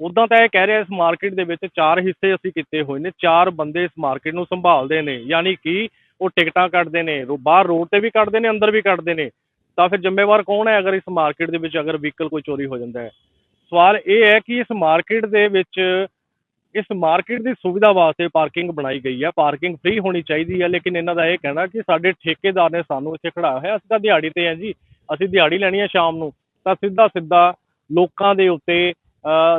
Speaker 1: ਉਦਾਂ ਤਾਂ ਇਹ ਕਹਿ ਰਿਹਾ ਇਸ ਮਾਰਕੀਟ ਦੇ ਵਿੱਚ ਚਾਰ ਹਿੱਸੇ ਅਸੀਂ ਕੀਤੇ ਹੋਏ ਨੇ ਚਾਰ ਬੰਦੇ ਇਸ ਮਾਰਕੀਟ ਨੂੰ ਸੰਭਾਲਦੇ ਨੇ ਯਾਨੀ ਕਿ ਉਹ ਟਿਕਟਾਂ ਕੱਟਦੇ ਨੇ ਬਾਹਰ ਰੋਡ ਤੇ ਵੀ ਕੱਟਦੇ ਨੇ, ਅੰਦਰ ਵੀ ਕੱਟਦੇ ਨੇ। ਤਾਂ ਫਿਰ ਜ਼ਿੰਮੇਵਾਰ ਕੌਣ ਹੈ ਅਗਰ ਇਸ ਮਾਰਕੀਟ ਦੇ ਵਿੱਚ ਅਗਰ ਵਹੀਕਲ ਕੋਈ ਚੋਰੀ ਹੋ ਜਾਂਦਾ ਹੈ? ਸਵਾਲ ਇਹ ਹੈ ਕਿ ਇਸ ਮਾਰਕੀਟ ਦੇ ਵਿੱਚ, ਇਸ ਮਾਰਕੀਟ ਦੀ ਸੁਵਿਧਾ ਵਾਸਤੇ ਪਾਰਕਿੰਗ ਬਣਾਈ ਗਈ ਹੈ। ਪਾਰਕਿੰਗ ਫ੍ਰੀ ਹੋਣੀ ਚਾਹੀਦੀ ਹੈ, ਲੇਕਿਨ ਇਹਨਾਂ ਦਾ ਇਹ ਕਹਿਣਾ ਕਿ ਸਾਡੇ ਠੇਕੇਦਾਰ ਨੇ ਸਾਨੂੰ ਇੱਥੇ ਖੜਾਇਆ ਹੋਇਆ। ਅਸੀਂ ਤਾਂ ਦਿਹਾੜੀ ਤੇ ਹਾਂ ਜੀ। ਅਸੀਂ ਦਿਹਾੜੀ ਲੈਣੀ ਹੈ ਸ਼ਾਮ ਨੂੰ। ਤਾਂ ਸਿੱਧਾ ਸਿੱਧਾ ਲੋਕਾਂ ਦੇ ਉੱਤੇ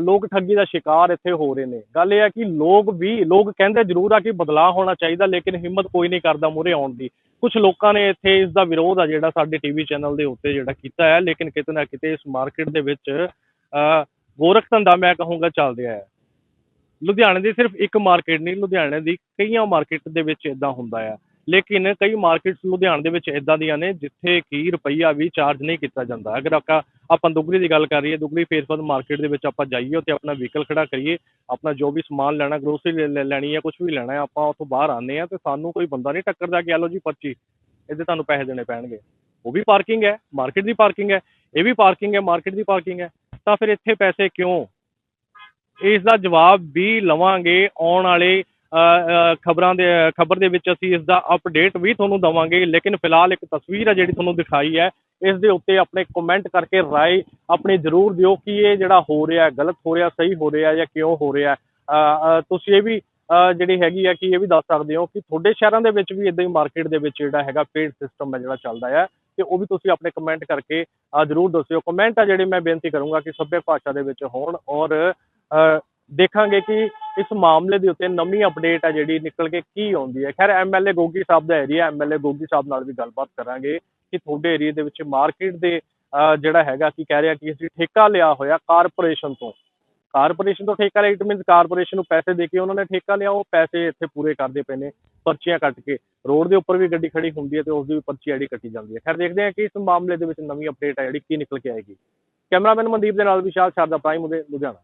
Speaker 1: ਲੋਕ ਠੱਗੀ ਦਾ ਸ਼ਿਕਾਰ ਇੱਥੇ ਹੋ ਰਹੇ ਨੇ। ਗੱਲ ਇਹ ਹੈ ਕਿ ਲੋਕ ਵੀ ਲੋਕ ਕਹਿੰਦੇ ਜ਼ਰੂਰ ਆ ਕਿ ਬਦਲਾਅ ਹੋਣਾ ਚਾਹੀਦਾ ਲੇਕਿਨ ਹਿੰਮਤ ਕੋਈ ਨਹੀਂ ਕਰਦਾ ਮੂਹਰੇ ਆਉਣ ਦੀ। ਕੁਝ ਲੋਕਾਂ ਨੇ ਇੱਥੇ ਇਸ ਦਾ ਵਿਰੋਧ ਆ ਜਿਹੜਾ ਸਾਡੇ ਟੀਵੀ ਚੈਨਲ ਦੇ ਉੱਤੇ ਜਿਹੜਾ ਕੀਤਾ ਹੈ ਲੇਕਿਨ ਕਿਤੇ ਨਾ ਕਿਤੇ ਇਸ ਮਾਰਕੀਟ ਦੇ ਵਿੱਚ ਅ, ਗੋਰਖ ਧੰਦਾ ਮੈਂ ਕਹੂੰਗਾ ਚੱਲ ਰਿਹਾ ਹੈ। ਲੁਧਿਆਣੇ ਦੀ ਸਿਰਫ ਇੱਕ ਮਾਰਕੀਟ ਨਹੀਂ ਲੁਧਿਆਣੇ ਦੀ ਕਈਆਂ ਮਾਰਕੀਟ ਦੇ ਵਿੱਚ ਇਦਾਂ ਹੁੰਦਾ ਆ ਲੇਕਿਨ ਕਈ ਮਾਰਕੀਟਸ ਲੁਧਿਆਣੇ ਦੇ ਵਿੱਚ ਇਦਾਂ ਦੀਆਂ ਨੇ ਜਿੱਥੇ ਕਿ ਰੁਪਈਆ ਵੀ ਚਾਰਜ ਨਹੀਂ ਕੀਤਾ ਜਾਂਦਾ। ਅਗਰ ਆਪਾਂ ਆਪਾਂ ਦੁਗਰੀ ਦੀ ਗੱਲ ਕਰ ਰਹੀਏ, ਦੁਗਰੀ ਫੇਸਬੁੱਕ ਮਾਰਕੀਟ ਦੇ ਵਿੱਚ ਆਪਾਂ ਜਾਈਏ, ਉੱਥੇ ਆਪਣਾ ਵਹੀਕਲ ਖੜਾ ਕਰੀਏ, ਆਪਣਾ ਜੋ ਵੀ ਸਮਾਨ ਲੈਣਾ ਗਰੋਸਰੀ ਲੈਣੀ ਹੈ ਕੁਝ ਵੀ ਲੈਣਾ ਆਪਾਂ ਉੱਥੋਂ ਬਾਹਰ ਆਉਂਦੇ ਆ ਤੇ ਸਾਨੂੰ ਕੋਈ ਬੰਦਾ ਨਹੀਂ ਟੱਕਰਦਾ ਕਿ ਆ ਲਓ ਜੀ ਪਰਚੀ, ਇਹਦੇ ਤੁਹਾਨੂੰ ਪੈਸੇ ਦੇਣੇ ਪੈਣਗੇ। ਉਹ ਵੀ ਪਾਰਕਿੰਗ ਹੈ ਮਾਰਕੀਟ ਦੀ ਪਾਰਕਿੰਗ ਹੈ, ਇਹ ਵੀ ਪਾਰਕਿੰਗ ਹੈ ਮਾਰਕੀਟ ਦੀ ਪਾਰਕਿੰਗ ਹੈ, ਤਾਂ ਫਿਰ ਇੱਥੇ ਪੈਸੇ ਕਿਉਂ? ਇਸ ਦਾ ਜਵਾਬ ਵੀ ਲਵਾਂਗੇ, ਆਉਣ ਵਾਲੇ ਖਬਰਾਂ ਦੇ, ਖਬਰ ਦੇ ਵਿੱਚ ਅਸੀਂ ਇਸ ਦਾ ਅਪਡੇਟ ਵੀ ਤੁਹਾਨੂੰ ਦਵਾਂਗੇ, ਲੇਕਿਨ ਫਿਲਹਾਲ ਇੱਕ ਤਸਵੀਰ ਹੈ ਜਿਹੜੀ ਤੁਹਾਨੂੰ ਦਿਖਾਈ ਹੈ ਇਸ ਦੇ ਉੱਤੇ ਆਪਣੇ ਕਮੈਂਟ ਕਰਕੇ ਰਾਏ ਆਪਣੀ ਜ਼ਰੂਰ ਦਿਓ ਕਿ ਇਹ ਜਿਹੜਾ ਹੋ ਰਿਹਾ, ਗਲਤ ਹੋ ਰਿਹਾ, ਸਹੀ ਹੋ ਰਿਹਾ ਜਾਂ ਕਿਉਂ ਹੋ ਰਿਹਾ। ਤੁਸੀਂ ਇਹ ਵੀ ਜਿਹੜੀ ਹੈਗੀ ਹੈ ਕਿ ਇਹ ਵੀ ਦੱਸ ਸਕਦੇ ਹੋ ਕਿ ਤੁਹਾਡੇ ਸ਼ਹਿਰਾਂ ਦੇ ਵਿੱਚ ਵੀ ਇਦਾਂ ਹੀ ਮਾਰਕੀਟ ਦੇ ਵਿੱਚ ਜਿਹੜਾ ਹੈਗਾ ਪੇਡ ਸਿਸਟਮ ਹੈ ਜਿਹੜਾ ਚੱਲਦਾ ਹੈ ਤੇ ਉਹ ਵੀ ਤੁਸੀਂ ਆਪਣੇ ਕਮੈਂਟ ਕਰਕੇ ਜ਼ਰੂਰ ਦੱਸਿਓ। ਕਮੈਂਟ ਆ ਜਿਹੜੇ ਮੈਂ ਬੇਨਤੀ ਕਰੂੰਗਾ ਕਿ ਸਭਿਅਕ ਭਾਸ਼ਾ ਦੇ ਵਿੱਚ ਹੋਣ ਔਰ ਦੇਖਾਂਗੇ ਕਿ ਇਸ ਮਾਮਲੇ ਦੇ ਉੱਤੇ ਨਵੀਂ ਅਪਡੇਟ ਹੈ ਜਿਹੜੀ ਨਿਕਲ ਕੇ ਕੀ ਆਉਂਦੀ ਹੈ। ਖੈਰ ਐਮਐਲਏ ਗੋਗੀ ਸਾਹਿਬ ਦਾ ਏਰੀਆ ਐਮਐਲਏ ਗੋਗੀ ਸਾਹਿਬ ਨਾਲ ਵੀ ਗੱਲਬਾਤ ਕਰਾਂਗੇ। ਕਿ ਤੁਹਾਡੇ ਏਰੀਆ ਦੇ ਵਿੱਚ ਮਾਰਕੀਟ ਦੇ, ਅਹ, ਜਿਹੜਾ ਹੈਗਾ ਕਿ ਕਹਿ ਰਿਹਾ ਕਿ ਅਸੀਂ ਠੇਕਾ ਲਿਆ ਹੋਇਆ ਕਾਰਪੋਰੇਸ਼ਨ ਤੋਂ। ਕਾਰਪੋਰੇਸ਼ਨ ਤੋਂ ਠੇਕਾ ਲਿਆ ਇਟ ਮੀਨਸ ਕਾਰਪੋਰੇਸ਼ਨ ਨੂੰ ਪੈਸੇ ਦੇ ਕੇ ਉਹਨਾਂ ਨੇ ਠੇਕਾ ਲਿਆ, ਉਹ ਪੈਸੇ ਇੱਥੇ ਪੂਰੇ ਕਰਦੇ ਪਏ ਨੇ, ਪਰਚੀਆਂ ਕੱਟ ਕੇ। ਰੋਡ ਦੇ ਉੱਪਰ ਵੀ ਗੱਡੀ ਖੜੀ ਹੁੰਦੀ ਹੈ ਤੇ ਉਸ ਦੀ ਵੀ ਪਰਚੀ ਜਿਹੜੀ ਕੱਟੀ ਜਾਂਦੀ ਹੈ। ਖੈਰ, ਦੇਖਦੇ ਹਾਂ ਕਿ ਇਸ ਮਾਮਲੇ ਦੇ ਵਿੱਚ ਨਵੀਂ ਅਪਡੇਟ ਹੈ ਜਿਹੜੀ, ਕੀ ਨਿਕਲ ਕੇ ਆਏਗੀ। ਕੈਮਰਾਮੈਨ ਮਨਦੀਪ ਦੇ ਨਾਲ ਵਿਸ਼ਾਲ ਸ਼ਾਰਦਾ ਪ੍ਰਾਈਮ ਉਦੇ ਲੁਧਿਆਣਾ।